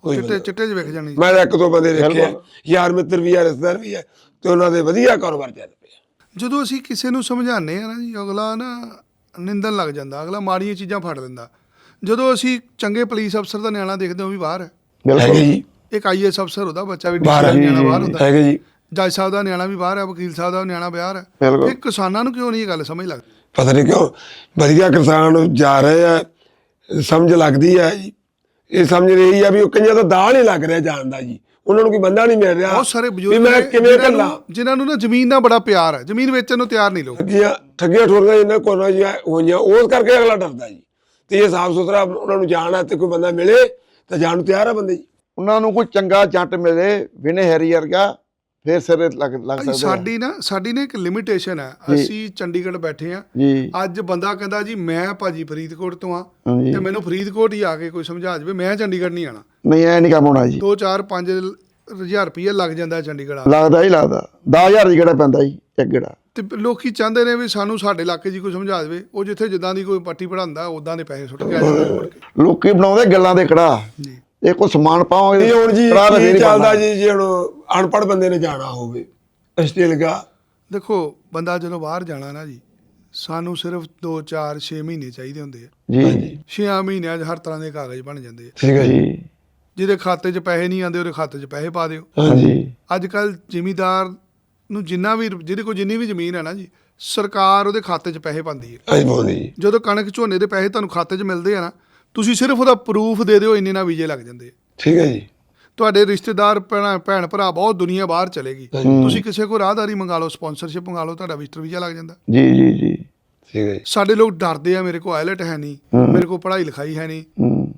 ਕੋਈ ਚਿੱਟੇ ਬੰਦਾ। ਚਿੱਟੇ 'ਚ ਵਿਖ ਜਾਣੀ ਮੈਂ ਤਾਂ ਇੱਕ ਦੋ ਬੰਦੇ ਵੇਖੇ ਆ। ਯਾਰ ਮਿੱਤਰ ਵੀ ਆ ਰਿਸ਼ਤੇਦਾਰ ਵੀ ਆ ਤੇ ਉਹਨਾਂ ਦੇ ਵਧੀਆ ਕਾਰੋਬਾਰ ਚੱਲ ਪਿਆ। ਜਦੋਂ ਅਸੀਂ ਕਿਸੇ ਨੂੰ ਸਮਝਾਉਂਦੇ ਆ ਨਾ ਜੀ ਅਗਲਾ ਨਾ ਨਿੰਦਣ ਲੱਗ ਜਾਂਦਾ ਅਗਲਾ ਮਾੜੀਆਂ ਚੀਜ਼ਾਂ ਫੜ ਲੈਂਦਾ। ਜਦੋਂ ਅਸੀਂ ਚੰਗੇ ਪੁਲਿਸ ਅਫਸਰ ਦਾ ਨਿਆਣਾ ਦੇਖਦੇ ਹਾਂ ਉਹ ਵੀ ਬਾਹਰ ਹੈ। ਹੈਗੇ ਜੀ। ਇੱਕ ਆਈਐਸ ਅਫਸਰ ਉਹਦਾ ਬੱਚਾ ਵੀ ਬਾਹਰ ਡੀਸੀ ਦਾ ਹੈ ਨਿਆਣਾ ਬਾਹਰ ਹੁੰਦਾ। ਹੈਗੇ ਜੀ। ਜੱਜ ਸਾਹਿਬ ਦਾ ਨਿਆਣਾ ਵੀ ਬਾਹਰ ਹੈ ਵਕੀਲ ਸਾਹਿਬ ਦਾ ਨਿਆਣਾ ਬਾਹਰ ਹੈ। ਬਿਲਕੁਲ। ਇਹ ਕਿਸਾਨਾਂ ਨੂੰ ਕਿਉਂ ਨਹੀਂ ਇਹ ਗੱਲ ਸਮਝ ਲੱਗਦੀ? ਪਤਾ ਨਹੀਂ ਕਿਉਂ ਵਧੀਆ ਕਿਸਾਨ ਜਾ ਰਹੇ ਆ ਸਮਝ ਲੱਗਦੀ ਆ ਜੀ। ਇਹ ਸਮਝ ਰਹੀ ਆ ਵੀ ਉਹ ਕਈਆਂ ਦਾ ਦਾਲ ਹੀ ਲੱਗ ਰਿਹਾ ਜਾਣ ਦਾ ਜੀ। ਉਹਨਾਂ ਨੂੰ ਕੋਈ ਬੰਦਾ ਨਹੀਂ ਮਿਲ ਰਿਹਾ ਬਹੁਤ ਸਾਰੇ ਵੀ ਮੈਂ ਨੇ ਕਿਵੇਂ ਕੱਲਾ ਨੂੰ- ਜਿਨ੍ਹਾਂ ਨੂੰ ਨਾ ਜ਼ਮੀਨ ਦਾ ਬੜਾ ਪਿਆਰ ਹੈ। ਜ਼ਮੀਨ ਵੇਚਣ ਨੂੰ ਤਿਆਰ ਨਹੀਂ ਲੋਕ। ਠੱਗੀਆਂ ਠੱਗੀਆਂ ਠੋਰੀਆਂ ਇਹਨਾਂ ਕੋਲੋਂ ਜੀ ਹੋਈਆਂ ਉਸ ਕਰਕੇ ਅਗਲਾ ਡਰਦਾ ਜੀ। ਤੇ ਇਹ ਸਾਫ਼ ਸੁਥਰਾ ਉਹਨਾਂ ਨੂੰ ਜਾਣਾ ਤੇ ਕੋਈ ਬੰਦਾ ਮਿਲੇ ਤਾਂ ਜਾਣ ਨੂੰ ਤਿਆਰ ਆ ਬੰਦੇ ਜੀ। ਉਹਨਾਂ ਨੂੰ ਕੋਈ ਚੰਗਾ ਜੱਟ ਮਿਲੇ ਵਿਨੇ ਹੈਰੀ ਵਰਗਾ ਫੇਰ ਸਿਰੇ ਲੱਗ ਲੱਗ ਸਕਦਾ ਸਾਡੀ ਨਾ ਸਾਡੀ ਨਾ ਇੱਕ ਲਿਮਿਟੇਸ਼ਨ ਹੈ। ਜੀ। ਅਸੀਂ ਚੰਡੀਗੜ੍ਹ ਬੈਠੇ ਆ ਜੀ। ਅੱਜ ਬੰਦਾ ਕਹਿੰਦਾ ਜੀ ਮੈਂ ਭਾਜੀ ਫਰੀਦਕੋਟ ਤੋਂ ਆ ਹਾਂਜੀ ਤੇ ਮੈਨੂੰ ਫਰੀਦਕੋਟ ਹੀ ਆ ਕੇ ਕੋਈ ਸਮਝਾ ਜਾਵੇ ਮੈਂ ਚੰਡੀਗੜ੍ਹ ਨਹੀਂ ਆਣਾ ਨਹੀਂ ਐ ਨਹੀਂ ਕੰਮ ਹੋਣਾ ਜੀ। 2 4 5 ਹਜ਼ਾਰ ਰੁਪਏ ਲੱਗ ਜਾਂਦਾ ਚੰਡੀਗੜ੍ਹ ਆ ਲੱਗਦਾ ਹੀ ਲੱਗਦਾ। 10000 ਦੀ ਕਿਹੜਾ ਪੈਂਦਾ ਜੀ ਇੱਕ ਗੇੜਾ ਤੇ ਲੋਕੀ ਚਾਹੁੰਦੇ ਨੇ ਵੀ ਸਾਨੂੰ ਸਾਡੇ ਇਲਾਕੇ 'ਚ ਹੀ ਕੋਈ ਸਮਝਾ ਦੇਵੇ। ਉਹ ਜਿੱਥੇ ਜਿੱਦਾਂ ਦੀ ਕੋਈ ਪੱਟੀ ਪੜਾਉਂਦਾ ਉਦਾਂ ਦੇ ਪੈਸੇ ਸੁੱਟ ਕੇ ਆ ਜਾਂਦੇ ਮੁੜ ਕੇ। ਲੋਕੀ ਬਣਾਉਂਦੇ ਗੱਲਾਂ ਦੇ ਕੜਾ। ਜੀ। ਇਹ ਕੋਈ ਸਮਾਨ ਪਾਵਾਂਗੇ ਇਹ ਹੁਣ ਜੀ ਕੜਾਹ ਤਾਂ ਫੇਰ ਕੀ ਹੀ ਚੱਲਦਾ। ਜੀ ਜੇ ਹੁਣ ਅਨਪੜ੍ਹ ਬੰਦੇ ਨੇ ਜਾਣਾ ਹੋਵੇ ਆਸਟ੍ਰੇਲੀਆ ਦੇਖੋ ਬੰਦਾ ਜਦੋਂ ਬਾਹਰ ਜਾਣਾ ਨਾ ਜੀ ਸਾਨੂੰ ਸਿਰਫ 2 4 6 ਮਹੀਨੇ ਚਾਹੀਦੇ ਹੁੰਦੇ ਆ। ਜੀ। 6 ਮਹੀਨਿਆਂ 'ਚ ਹਰ ਤਰ੍ਹਾਂ ਦੇ ਕਾਗਜ਼ ਬਣ ਜਾਂਦੇ ਆ। ਠੀਕ ਹੈ ਜੀ। ਜੀ ਜਿਹਦੇ ਖਾਤੇ 'ਚ ਪੈਸੇ ਨਹੀਂ ਆਉਂਦੇ ਉਹਦੇ ਖਾਤੇ 'ਚ ਪੈਸੇ ਪਾ ਦਿਓ। ਹਾਂਜੀ। ਅੱਜ ਕੱਲ ਜ਼ਿਮੀਦਾਰ ਨੂੰ ਜਿੰਨਾ ਵੀ ਜਿਹਦੇ ਕੋਲ ਜਿੰਨੀ ਵੀ ਜ਼ਮੀਨ ਹੈ ਨਾ ਜੀ ਸਰਕਾਰ ਉਹਦੇ ਖਾਤੇ 'ਚ ਪੈਸੇ ਪਾਉਂਦੀ ਹੈ। ਅੱਜ ਬੋਲਦੇ ਜੀ ਜਦੋਂ ਕਣਕ ਝੋਨੇ ਦੇ ਪੈਸੇ ਤੁਹਾਨੂੰ ਖਾਤੇ 'ਚ ਮਿਲਦੇ ਆ ਨਾ ਤੁਸੀਂ ਸਿਰਫ ਉਹਦਾ ਪ੍ਰੂਫ ਦੇ ਦਿਓ ਇੰਨੇ ਨਾਲ ਵੀਜ਼ੇ ਲੱਗ ਜਾਂਦੇ ਠੀਕ ਹੈ ਜੀ। ਤੁਹਾਡੇ ਰਿਸ਼ਤੇਦਾਰ ਭੈਣਾਂ ਭੈਣ ਭਰਾ ਬਹੁਤ ਦੁਨੀਆ ਬਾਹਰ ਚਲੇਗੀ ਤੁਸੀਂ ਕਿਸੇ ਕੋਲ ਰਾਹਦਾਰੀ ਮੰਗਾ ਲਓ ਸਪਾਂਸਰਸ਼ਿਪ ਮੰਗਾ ਲਓ ਤੁਹਾਡਾ ਵਿਜ਼ਟਰ ਵੀਜ਼ਾ ਲੱਗ ਜਾਂਦਾ। ਜੀ ਜੀ ਜੀ। ਠੀਕ ਹੈ ਜੀ। ਸਾਡੇ ਲੋਕ ਡਰਦੇ ਆ ਮੇਰੇ ਕੋਲ ਆਇਲਟ ਹੈ ਨਹੀਂ ਮੇਰੇ ਕੋਲ ਪੜ੍ਹਾਈ ਲਿਖਾਈ ਹੈ ਨਹੀਂ। ਹੂੰ।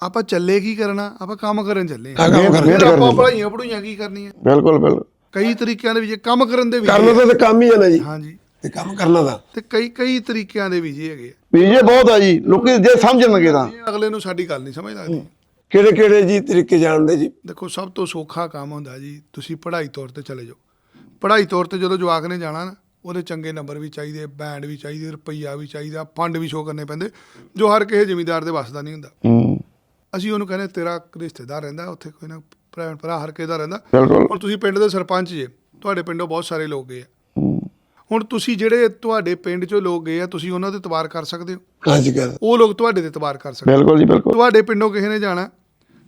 ਆਪਾਂ ਚੱਲੇ ਕੀ ਕਰਨਾ? ਆਪਾਂ ਕੰਮ ਕਰਨ ਚੱਲੇ ਆ। ਕੰਮ ਕਰ ਫਿਰ ਆਪਾਂ ਪੜਾਈਆਂ ਪੜੂਈਆਂ ਕੀ ਕਰਨੀਆਂ? ਬਿਲਕੁਲ ਬਿਲਕੁਲ। ਕਈ ਤਰੀਕਿਆਂ ਦੇ ਵਿੱਚ ਕੰਮ ਕਰਨ ਦੇ ਵੀ ਕਰਨਾ ਤਾਂ ਤਾਂ ਕੰਮ ਹੀ ਹੈ ਨਾ ਜੀ। ਹਾਂਜੀ। ਤੇ ਕੰਮ ਕਰਨਾ ਤਾਂ। ਤੇ ਕਈ ਕਈ ਤਰੀਕਿਆਂ ਦੇ ਵੀ ਜੀ ਹੈਗੇ ਆ। ਵੀਜੇ ਬਹੁਤ ਆ ਜੀ ਲੋਕੀ ਜੇ ਸਮਝਣਗੇ ਤਾਂ। ਇਹ ਅਗਲੇ ਨੂੰ ਸਾਡੀ ਗੱਲ ਨਹੀਂ ਸਮਝ ਲੱਗਦੀ। ਕਿਹੜੇ ਕਿਹੜੇ ਜੀ ਤਰੀਕੇ ਜਾਣਦੇ ਜੀ? ਦੇਖੋ ਸਭ ਤੋਂ ਸੌਖਾ ਕੰਮ ਹੁੰਦਾ ਜੀ ਤੁਸੀਂ ਪੜ੍ਹਾਈ ਤੌਰ ਤੇ ਚਲੇ ਜਾਓ। ਪੜ੍ਹਾਈ ਤੌਰ ਤੇ ਜਦੋਂ ਜਵਾਕ ਨੇ ਜਾਣਾ ਨਾ ਉਹਦੇ ਚੰਗੇ ਨੰਬਰ ਵੀ ਚਾਹੀਦੇ ਬੈਂਡ ਵੀ ਚਾਹੀਦੇ ਰੁਪਈਆ ਵੀ ਚਾਹੀਦਾ ਫੰਡ ਵੀ ਸ਼ੋ ਕਰਨੇ ਪੈਂਦੇ ਜੋ ਹਰ ਕਿਸੇ ਜ਼ਿਮੀਂਦਾਰ ਦੇ ਵੱਸ ਦਾ ਨਹੀਂ ਹੁੰਦਾ। ਹੂੰ। ਅਸੀਂ ਉਹਨੂੰ ਕਹਿੰਦੇ ਤੇਰਾ ਰਿਸ਼ਤੇਦਾਰ ਰਹਿੰਦਾ ਉੱਥੇ ਕੋਈ ਨਾ ਭੈਣ ਭਰਾ ਹਰ ਕਿਸੇ ਦਾ ਰਹਿੰਦਾ। ਬਿਲਕੁਲ। ਹੁਣ ਤੁਸੀਂ ਪਿੰਡ ਦੇ ਸਰਪੰਚ ਜੇ ਤੁਹਾਡੇ ਪਿੰਡੋਂ ਬਹੁਤ ਸਾਰੇ ਲੋਕ ਗਏ ਆ। ਹੁਣ ਤੁਸੀਂ ਜਿਹੜੇ ਤੁਹਾਡੇ ਪਿੰਡ ਚੋਂ ਲੋਕ ਗਏ ਆ ਤੁਸੀਂ ਉਹਨਾਂ ਤੇ ਇਤਬਾਰ ਕਰ ਸਕਦੇ ਹੋ? ਹਾਂਜੀ ਕਰ। ਉਹ ਲੋਕ ਤੁਹਾਡੇ ਤੇ ਇਤਬਾਰ ਕਰ ਸਕਦੇ ਬਿਲਕੁਲ ਜੀ ਬਿਲਕੁਲ। ਤੁਹਾਡੇ ਪਿੰਡੋਂ ਕਿਸੇ ਨੇ ਜਾਣਾ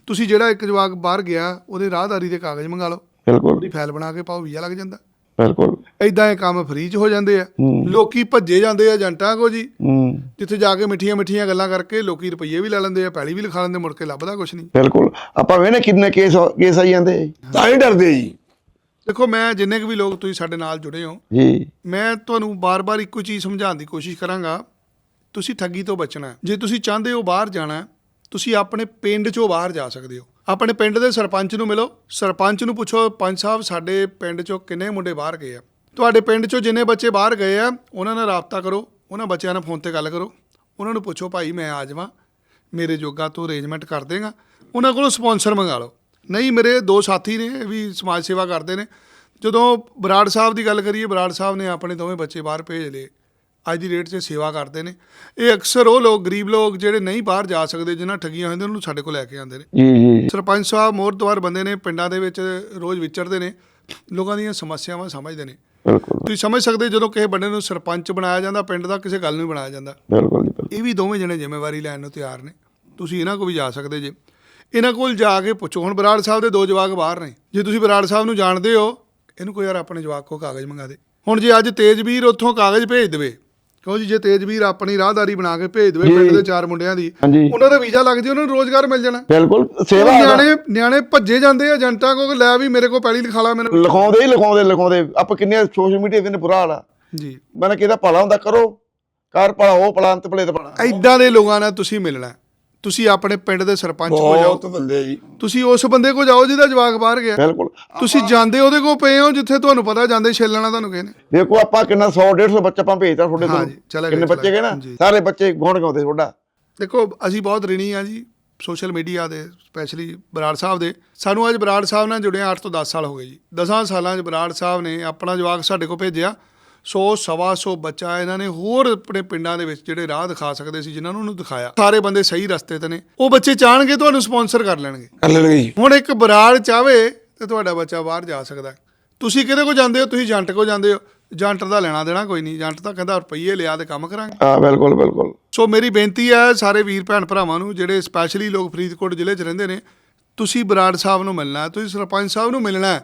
ਤੁਸੀਂ ਜਿਹੜਾ ਇੱਕ ਜਵਾਕ ਬਾਹਰ ਗਿਆ ਉਹਦੇ ਰਾਹਦਾਰੀ ਦੇ ਕਾਗਜ਼ ਮੰਗਾ ਲਓ। ਬਿਲਕੁਲ। ਉਹਦੀ ਫਾਈਲ ਬਣਾ ਕੇ ਪਾਓ ਵੀਜ਼ਾ ਲੱਗ ਜਾਂਦਾ। ਬਿਲਕੁਲ। ਐਦਾਂ ਇਹ ਕੰਮ ਫ੍ਰੀ ਚ ਹੋ ਜਾਂਦੇ ਆ। ਲੋਕੀ ਭੱਜੇ ਜਾਂਦੇ ਆ ਏਜੰਟਾਂ ਕੋ ਜੀ। ਹੂੰ। ਜਿੱਥੇ ਜਾ ਕੇ ਮਿੱਠੀਆਂ ਮਿੱਠੀਆਂ ਗੱਲਾਂ ਕਰਕੇ ਲੋਕੀ ਰੁਪਈਏ ਵੀ ਲੈ ਲੈਂਦੇ ਆ ਪੈਲੀ ਵੀ ਲਿਖਾ ਲੈਂਦੇ ਮੁੜ ਕੇ ਲੱਭਦਾ ਕੁਛ ਨਹੀਂ। ਬਿਲਕੁਲ। ਆਪਾਂ ਵੇਨੇ ਕਿੰਨੇ ਕੇਸ ਕੇਸ ਆਈ ਜਾਂਦੇ ਆ ਜੀ। ਤਾਂ ਹੀ ਡਰਦੇ ਜੀ। ਦੇਖੋ ਮੈਂ ਜਿੰਨੇ ਕੁ ਵੀ ਲੋਕ ਤੁਸੀਂ ਸਾਡੇ ਨਾਲ ਜੁੜੇ ਹੋ ਜੀ। ਮੈਂ ਤੁਹਾਨੂੰ ਬਾਰ-ਬਾਰ ਇੱਕੋ ਚੀਜ਼ ਸਮਝਾਉਣ ਦੀ ਕੋਸ਼ਿਸ਼ ਕਰਾਂਗਾ। ਤੁਸੀਂ ਠੱਗੀ ਤੋਂ ਬਚਣਾ। ਜੇ ਤੁਸੀਂ ਚਾਹੁੰਦੇ ਹੋ ਬਾਹਰ ਜਾਣਾ ਤੁਸੀਂ ਆਪਣੇ ਪਿੰਡ ਚੋਂ ਬਾਹਰ ਜਾ ਸਕਦੇ ਹੋ। ਆਪਣੇ ਪਿੰਡ ਦੇ ਸਰਪੰਚ ਨੂੰ ਮਿਲੋ। ਸਰਪੰਚ ਨੂੰ ਪੁੱਛੋ ਪੰਚ ਸਾਹਿਬ ਸਾਡੇ ਪਿੰਡ ਚੋਂ ਕਿੰਨੇ ਮੁੰਡੇ ਬਾਹਰ ਗਏ ਆ? ਤੁਹਾਡੇ ਪਿੰਡ ਚੋਂ ਜਿੰਨੇ ਬੱਚੇ ਬਾਹਰ ਗਏ ਆ ਉਹਨਾਂ ਨਾਲ ਰਾਬਤਾ ਕਰੋ। ਉਹਨਾਂ ਬੱਚਿਆਂ ਨਾਲ ਫੋਨ ਤੇ ਗੱਲ ਕਰੋ। ਉਹਨਾਂ ਨੂੰ ਪੁੱਛੋ ਭਾਈ ਮੈਂ ਆ ਜਾਵਾਂ। ਮੇਰੇ ਜੋਗਾ ਤੋਂ ਅਰੇਂਜਮੈਂਟ ਕਰ ਦੇਗਾ। ਉਹਨਾਂ ਕੋਲੋਂ ਸਪਾਂਸਰ ਮੰਗਾ ਲਓ। ਨਹੀਂ ਮੇਰੇ ਦੋ ਸਾਥੀ ਨੇ ਇਹ ਵੀ ਸਮਾਜ ਸੇਵਾ ਕਰਦੇ ਨੇ। ਜਦੋਂ ਬਰਾੜ ਸਾਹਿਬ ਦੀ ਗੱਲ ਕਰੀਏ ਬਰਾੜ ਸਾਹਿਬ ਨੇ ਆਪਣੇ ਦੋਵੇਂ ਬੱਚੇ ਬਾਹਰ ਭੇਜ ਲਏ। ਅੱਜ ਦੀ ਡੇਟ 'ਚ ਸੇਵਾ ਕਰਦੇ ਨੇ। ਇਹ ਅਕਸਰ ਉਹ ਲੋਕ ਗਰੀਬ ਲੋਕ ਜਿਹੜੇ ਨਹੀਂ ਬਾਹਰ ਜਾ ਸਕਦੇ ਜਿਨ੍ਹਾਂ ਠੱਗੀਆਂ ਹੁੰਦੀਆਂ ਉਹਨਾਂ ਨੂੰ ਸਾਡੇ ਕੋਲ ਲੈ ਕੇ ਆਉਂਦੇ ਨੇ। ਜੀ ਜੀ ਜੀ। ਸਰਪੰਚ ਸਾਹਿਬ ਮੋਹਰਦਵਾਰ ਬੰਦੇ ਨੇ ਪਿੰਡਾਂ ਦੇ ਵਿੱਚ ਰੋਜ਼ ਵਿਚਰਦੇ ਨੇ। ਲੋਕਾਂ ਦੀਆਂ ਸਮੱਸਿਆਵਾਂ ਸਮਝਦੇ ਨੇ। ਬਿਲਕੁਲ। ਤੁਸੀਂ ਸਮਝ ਸਕਦੇ ਜਦੋਂ ਕਿਸੇ ਬੰਦੇ ਨੂੰ ਸਰਪੰਚ ਬਣਾਇਆ ਜਾਂਦਾ ਪਿੰਡ ਦਾ ਕਿਸੇ ਗੱਲ ਨੂੰ ਬਣਾਇਆ ਜਾਂਦਾ। ਬਿਲਕੁਲ ਜੀ ਬਿਲਕੁਲ। ਇਹ ਵੀ ਦੋਵੇਂ ਜਣੇ ਜ਼ਿੰਮੇਵਾਰੀ ਲੈਣ ਨੂੰ ਤਿਆਰ ਨੇ। ਤੁਸੀਂ ਇਹਨਾਂ ਕੋਲ ਵੀ ਜਾ ਸਕਦੇ ਜੇ। ਇਹਨਾਂ ਕੋਲ ਜਾ ਕੇ ਪੁੱਛੋ। ਹੁਣ ਬਰਾੜ ਸਾਹਿਬ ਦੇ ਦੋ ਜਵਾਕ ਬਾਹਰ ਨੇ। ਜੇ ਤੁਸੀਂ ਬਰਾੜ ਸਾਹਿਬ ਨੂੰ ਜਾਣਦੇ ਹੋ ਇਹਨੂੰ ਕੋਈ ਯਾਰ ਆਪਣੇ ਜਵਾਕ ਕੋ ਕਾਗਜ਼ ਮੰਗਾ ਦੇ। ਹੁਣ ਜੇ ਅੱਜ ਤੇਜਵੀਰ ਉੱਥੋਂ ਕਾਗਜ਼ ਭੇਜ ਦੇਵੇ ਕਹੋ ਜੀ? ਜੇ ਤੇਜਵੀਰ ਆਪਣੀ ਰਾਹਦਾਰੀ ਬਣਾ ਕੇ ਭੇਜ ਦੇਵੇ ਪਿੰਡ ਦੇ ਚਾਰ ਮੁੰਡਿਆਂ ਦੀ ਉਹਨਾਂ ਦਾ ਵੀਜ਼ਾ ਲੱਗ ਜੇ ਉਹਨਾਂ ਨੂੰ ਰੋਜ਼ਗਾਰ ਮਿਲ ਜਾਣਾ। ਬਿਲਕੁਲ ਸੇਵਾ ਦਾ- ਨਿਆਣੇ ਨਿਆਣੇ ਭੱਜੇ ਜਾਂਦੇ ਆ ਏਜੰਟਾਂ ਕੋ ਲੈ ਵੀ ਮੇਰੇ ਕੋ ਪਹਿਲੀ ਲਿਖਾ ਲਾ ਮੈਨੂੰ। ਲਿਖਾਉਂਦੇ ਹੀ ਲਿਖਾਉਂਦੇ ਲਿਖਾਉਂਦੇ। ਆਪਾਂ ਕਿੰਨੇ ਸੋਸ਼ਲ ਮੀਡੀਆ ਤੇ ਨੇ ਬੁਰਾ ਹਾਲ ਆ। ਜੀ। ਮੈਂ ਕਿਹਦਾ ਭਲਾ ਹੁੰਦਾ ਕਰੋ। ਕਰ ਭਲਾ ਉਹ ਭਲਾ ਅੰਤ ਭਲੇ ਤੇ ਭਲਾ। ਐਦਾਂ ਦੇ ਲੋਕਾਂ ਨਾਲ ਤੁਸੀਂ ਮਿਲਣਾ। ਤੁਸੀਂ ਆਪਣੇ ਪਿੰਡ ਦੇ ਸਰਪੰਚ ਕੋ ਜਾਓ। ਬਹੁਤ ਬੰਦੇ ਜੀ। ਤੁਸੀਂ ਉਸ ਬੰਦੇ ਕੋ ਜਾਓ ਜਿਹਦਾ ਜਵਾਕ ਬਾਹਰ ਗਿਆ। ਬਿਲਕੁਲ। ਤੁਸੀਂ ਜਾਂਦੇ ਉਹਦੇ ਕੋਲ ਪਏ ਹੋ ਜਿੱਥੇ ਤੁਹਾਨੂੰ ਪਤਾ ਜਾਂਦੇ ਛੇਲਣਾ ਤੁਹਾਨੂੰ ਕਹਿੰਦੇ। ਦੇਖੋ ਆਪਾਂ ਕਿੰਨਾ 100 150 ਬੱਚਾ ਆਪਾਂ ਭੇਜਦਾ ਤੁਹਾਡੇ ਗਏ, ਕਿੰਨੇ ਬੱਚੇ ਗਏ ਨਾ। ਸਾਰੇ ਬੱਚੇ ਗੁਣ ਗਾਉਂਦੇ ਤੁਹਾਡਾ। ਦੇਖੋ ਅਸੀਂ ਬਹੁਤ ਰਿਣੀ ਆ ਜੀ ਸੋਸ਼ਲ ਮੀਡੀਆ ਦੇ ਸਪੈਸ਼ਲੀ ਬਰਾੜ ਸਾਹਿਬ ਦੇ। ਸਾਨੂੰ ਅੱਜ ਬਰਾੜ ਸਾਹਿਬ ਨਾਲ ਜੁੜਿਆ 8 ਤੋਂ 10 ਸਾਲ ਹੋ ਗਏ ਜੀ। 10 ਸਾਲਾਂ 'ਚ ਬਰਾੜ ਸਾਹਿਬ ਨੇ ਆਪਣਾ ਜਵਾਕ ਸਾਡੇ ਕੋਲ ਭੇਜਿਆ। ਸੌ ਸਵਾ ਸੌ ਬੱਚਾ ਇਹਨਾਂ ਨੇ ਹੋਰ ਆਪਣੇ ਪਿੰਡਾਂ ਦੇ ਵਿੱਚ ਜਿਹੜੇ ਰਾਹ ਦਿਖਾ ਸਕਦੇ ਸੀ ਜਿਨ੍ਹਾਂ ਨੂੰ ਉਹਨੂੰ ਦਿਖਾਇਆ। ਸਾਰੇ ਬੰਦੇ ਸਹੀ ਰਸਤੇ ਤੇ ਨੇ। ਉਹ ਬੱਚੇ ਚਾਹਣਗੇ ਤੁਹਾਨੂੰ ਸਪਾਂਸਰ ਕਰ ਲੈਣਗੇ। ਕਰ ਲੈਣਗੇ ਜੀ। ਹੁਣ ਇੱਕ ਬਰਾੜ ਚਾਵੇ ਤੇ ਤੁਹਾਡਾ ਬੱਚਾ ਬਾਹਰ ਜਾ ਸਕਦਾ। ਤੁਸੀਂ ਕਿਹਦੇ ਕੋ ਜਾਂਦੇ ਹੋ? ਤੁਸੀਂ ਏਜੰਟ ਕੋ ਜਾਂਦੇ ਹੋ। ਏਜੰਟ ਦਾ ਲੈਣਾ ਦੇਣਾ ਕੋਈ ਨਹੀਂ। ਏਜੰਟ ਤਾਂ ਕਹਿੰਦਾ ਰੁਪਈਏ ਲਿਆ ਤੇ ਕੰਮ ਕਰਾਂਗੇ। ਹਾਂ ਬਿਲਕੁਲ ਬਿਲਕੁਲ। ਸੋ ਮੇਰੀ ਬੇਨਤੀ ਹੈ ਸਾਰੇ ਵੀਰ ਭੈਣ ਭਰਾਵਾਂ ਨੂੰ ਜਿਹੜੇ ਸਪੈਸ਼ਲੀ ਲੋਕ ਫਰੀਦਕੋਟ ਜ਼ਿਲ੍ਹੇ 'ਚ ਰਹਿੰਦੇ ਨੇ ਤੁਸੀਂ ਬਰਾੜ ਸਾਹਿਬ ਨੂੰ ਮਿਲਣਾ ਤੁਸੀਂ ਸਰਪੰਚ ਸਾਹਿਬ ਨੂੰ ਮਿਲਣਾ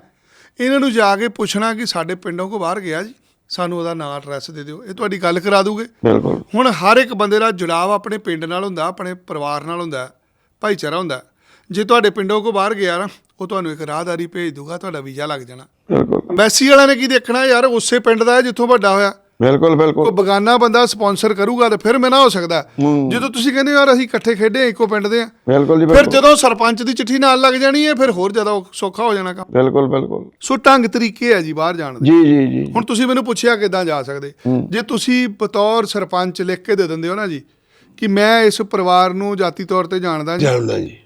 ਇਹਨਾਂ ਨੂੰ ਜਾ ਕੇ ਪੁੱਛਣਾ ਕਿ ਸਾਡੇ ਪਿੰਡੋਂ ਕੋ ਬਾਹਰ ਗਿਆ ਜੀ। ਸਾਨੂੰ ਉਹਦਾ ਨਾਂ ਐਡਰੈਸ ਦੇ ਦਿਓ। ਇਹ ਤੁਹਾਡੀ ਗੱਲ ਕਰਾ ਦੂਗੇ? ਬਿਲਕੁਲ। ਹੁਣ ਹਰ ਇੱਕ ਬੰਦੇ ਦਾ ਜੁੜਾਵ ਆਪਣੇ ਪਿੰਡ ਨਾਲ ਹੁੰਦਾ ਆਪਣੇ ਪਰਿਵਾਰ ਨਾਲ ਹੁੰਦਾ ਭਾਈਚਾਰਾ ਹੁੰਦਾ। ਜੇ ਤੁਹਾਡੇ ਪਿੰਡੋਂ ਕੋ ਬਾਹਰ ਗਿਆ ਨਾ ਉਹ ਤੁਹਾਨੂੰ ਇੱਕ ਰਾਹਦਾਰੀ ਭੇਜ ਦੂਗਾ ਤੁਹਾਡਾ ਵੀਜ਼ਾ ਲੱਗ ਜਾਣਾ। ਬਿਲਕੁਲ। ਐਮਬੈਸੀ ਵਾਲਿਆਂ ਨੇ ਕੀ ਦੇਖਣਾ ਯਾਰ ਉਸੇ ਪਿੰਡ ਦਾ ਹੈ ਜਿੱਥੋਂ ਵੱਡਾ ਹੋਇਆ। ਬਿਲਕੁਲ ਬਿਲਕੁਲ। ਕੋਈ ਬਗਾਨਾ ਬੰਦਾ ਸਪਾਂਸਰ ਕਰੂਗਾ ਤੇ ਫਿਰ ਮੈਂ ਨਾ ਹੋ ਸਕਦਾ। ਜਦੋਂ ਤੁਸੀਂ ਕਹਿੰਦੇ ਹੋ ਯਾਰ ਅਸੀਂ ਇਕੱਠੇ ਖੇਡੇ ਇੱਕੋ ਪਿੰਡ ਦੇ ਆ। ਬਿਲਕੁਲ ਜੀ ਫਿਰ ਜਦੋਂ ਸਰਪੰਚ ਦੀ ਚਿੱਠੀ ਨਾਲ ਲੱਗ ਜਾਣੀ ਹੈ ਫਿਰ ਹੋਰ ਜ਼ਿਆਦਾ ਸੌਖਾ ਹੋ ਜਾਣਾ ਕੰਮ। ਬਿਲਕੁਲ ਬਿਲਕੁਲ। ਸੋ ਢੰਗ ਤਰੀਕੇ ਹੈ ਜੀ ਬਾਹਰ ਜਾਣ ਦੇ। ਜੀ ਜੀ ਜੀ ਹੁਣ ਤੁਸੀਂ ਮੈਨੂੰ ਪੁੱਛਿਆ ਕਿੱਦਾਂ ਜਾ ਸਕਦੇ। ਜੇ ਤੁਸੀਂ ਬਤੌਰ ਸਰਪੰਚ ਲਿਖ ਕੇ ਦੇ ਦਿੰਦੇ ਹੋ ਨਾ ਜੀ ਕਿ ਮੈਂ ਇਸ ਪਰਿਵਾਰ ਨੂੰ ਜਾਤੀ ਤੌਰ ਤੇ ਜਾਣਦਾ ਜੀ। ਜਾਣਦਾ ਜੀ।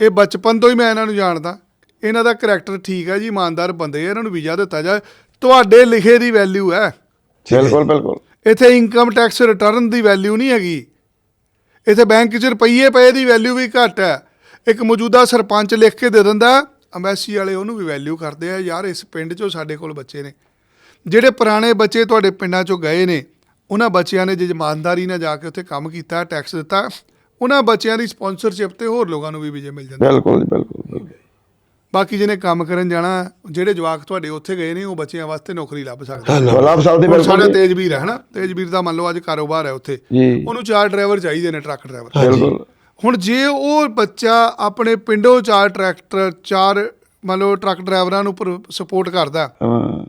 ਇਹ ਬਚਪਨ ਤੋਂ ਹੀ ਮੈਂ ਇਹਨਾਂ ਨੂੰ ਜਾਣਦਾ। ਇਹਨਾਂ ਦਾ ਕਰੈਕਟਰ ਠੀਕ ਹੈ ਜੀ ਇਮਾਨਦਾਰ ਬੰਦੇ ਆ ਇਹਨਾਂ ਨੂੰ ਵੀਜ਼ਾ ਦਿੱਤਾ ਜਾਏ। ਤੁਹਾਡੇ ਲਿਖੇ ਦੀ ਵੈਲਿਊ ਹੈ। ਬਿਲਕੁਲ ਬਿਲਕੁਲ। ਇੱਥੇ ਇਨਕਮ ਟੈਕਸ ਰਿਟਰਨ ਦੀ ਵੈਲਿਊ ਨਹੀਂ ਹੈਗੀ। ਇੱਥੇ ਬੈਂਕ 'ਚ ਰੁਪਈਏ ਪਏ ਦੀ ਵੈਲਿਊ ਵੀ ਘੱਟ ਹੈ। ਇੱਕ ਮੌਜੂਦਾ ਸਰਪੰਚ ਲਿਖ ਕੇ ਦੇ ਦਿੰਦਾ ਅੰਬੈਸੀ ਵਾਲੇ ਉਹਨੂੰ ਵੀ ਵੈਲਿਊ ਕਰਦੇ ਆ ਯਾਰ ਇਸ ਪਿੰਡ 'ਚੋਂ ਸਾਡੇ ਕੋਲ ਬੱਚੇ ਨੇ। ਜਿਹੜੇ ਪੁਰਾਣੇ ਬੱਚੇ ਤੁਹਾਡੇ ਪਿੰਡਾਂ 'ਚੋਂ ਗਏ ਨੇ ਉਹਨਾਂ ਬੱਚਿਆਂ ਨੇ ਜੇ ਇਮਾਨਦਾਰੀ ਨਾਲ ਜਾ ਕੇ ਉੱਥੇ ਕੰਮ ਕੀਤਾ ਟੈਕਸ ਦਿੱਤਾ ਉਹਨਾਂ ਬੱਚਿਆਂ ਦੀ ਸਪਾਂਸਰਸ਼ਿਪ ਤੇ ਹੋਰ ਲੋਕਾਂ ਨੂੰ ਵੀ ਵੀਜ਼ੇ ਮਿਲ ਜਾਂਦੇ ਬਿਲਕੁਲ ਬਿਲਕੁਲ। ਬਾਕੀ ਜਿਹਨੇ ਕੰਮ ਕਰਨ ਜਾਣਾ ਜਿਹੜੇ ਜਵਾਕ ਤੁਹਾਡੇ ਉੱਥੇ ਗਏ ਨੇ ਉਹ ਬੱਚਿਆਂ ਵਾਸਤੇ ਨੌਕਰੀ ਲੱਭ ਸਕਦੇ ਹਾਂ ਨਾ। ਗੁਲਾਬ ਸਾਹਿਬ ਦੇ ਹੁਣ ਸਾਡਾ ਬਿਲਕੁਲ ਤੇਜਵੀਰ ਹੈ ਹਨਾ? ਤੇਜਵੀਰ ਦਾ ਮੰਨ ਲਓ ਅੱਜ ਕਾਰੋਬਾਰ ਹੈ ਉੱਥੇ। ਉਹਨੂੰ ਚਾਰ ਡਰਾਈਵਰ ਚਾਹੀਦੇ ਨੇ ਟਰੱਕ ਡਰਾਈਵਰ। ਬਿਲਕੁਲ ਹੁਣ ਜੇ ਉਹ ਬੱਚਾ ਆਪਣੇ ਪਿੰਡੋਂ ਚਾਰ ਟਰੈਕਟਰ ਚਾਰ ਮੰਨ ਲਓ ਟਰੱਕ ਡਰਾਈਵਰਾਂ ਨੂੰ ਸਪੋਰਟ ਕਰਦਾ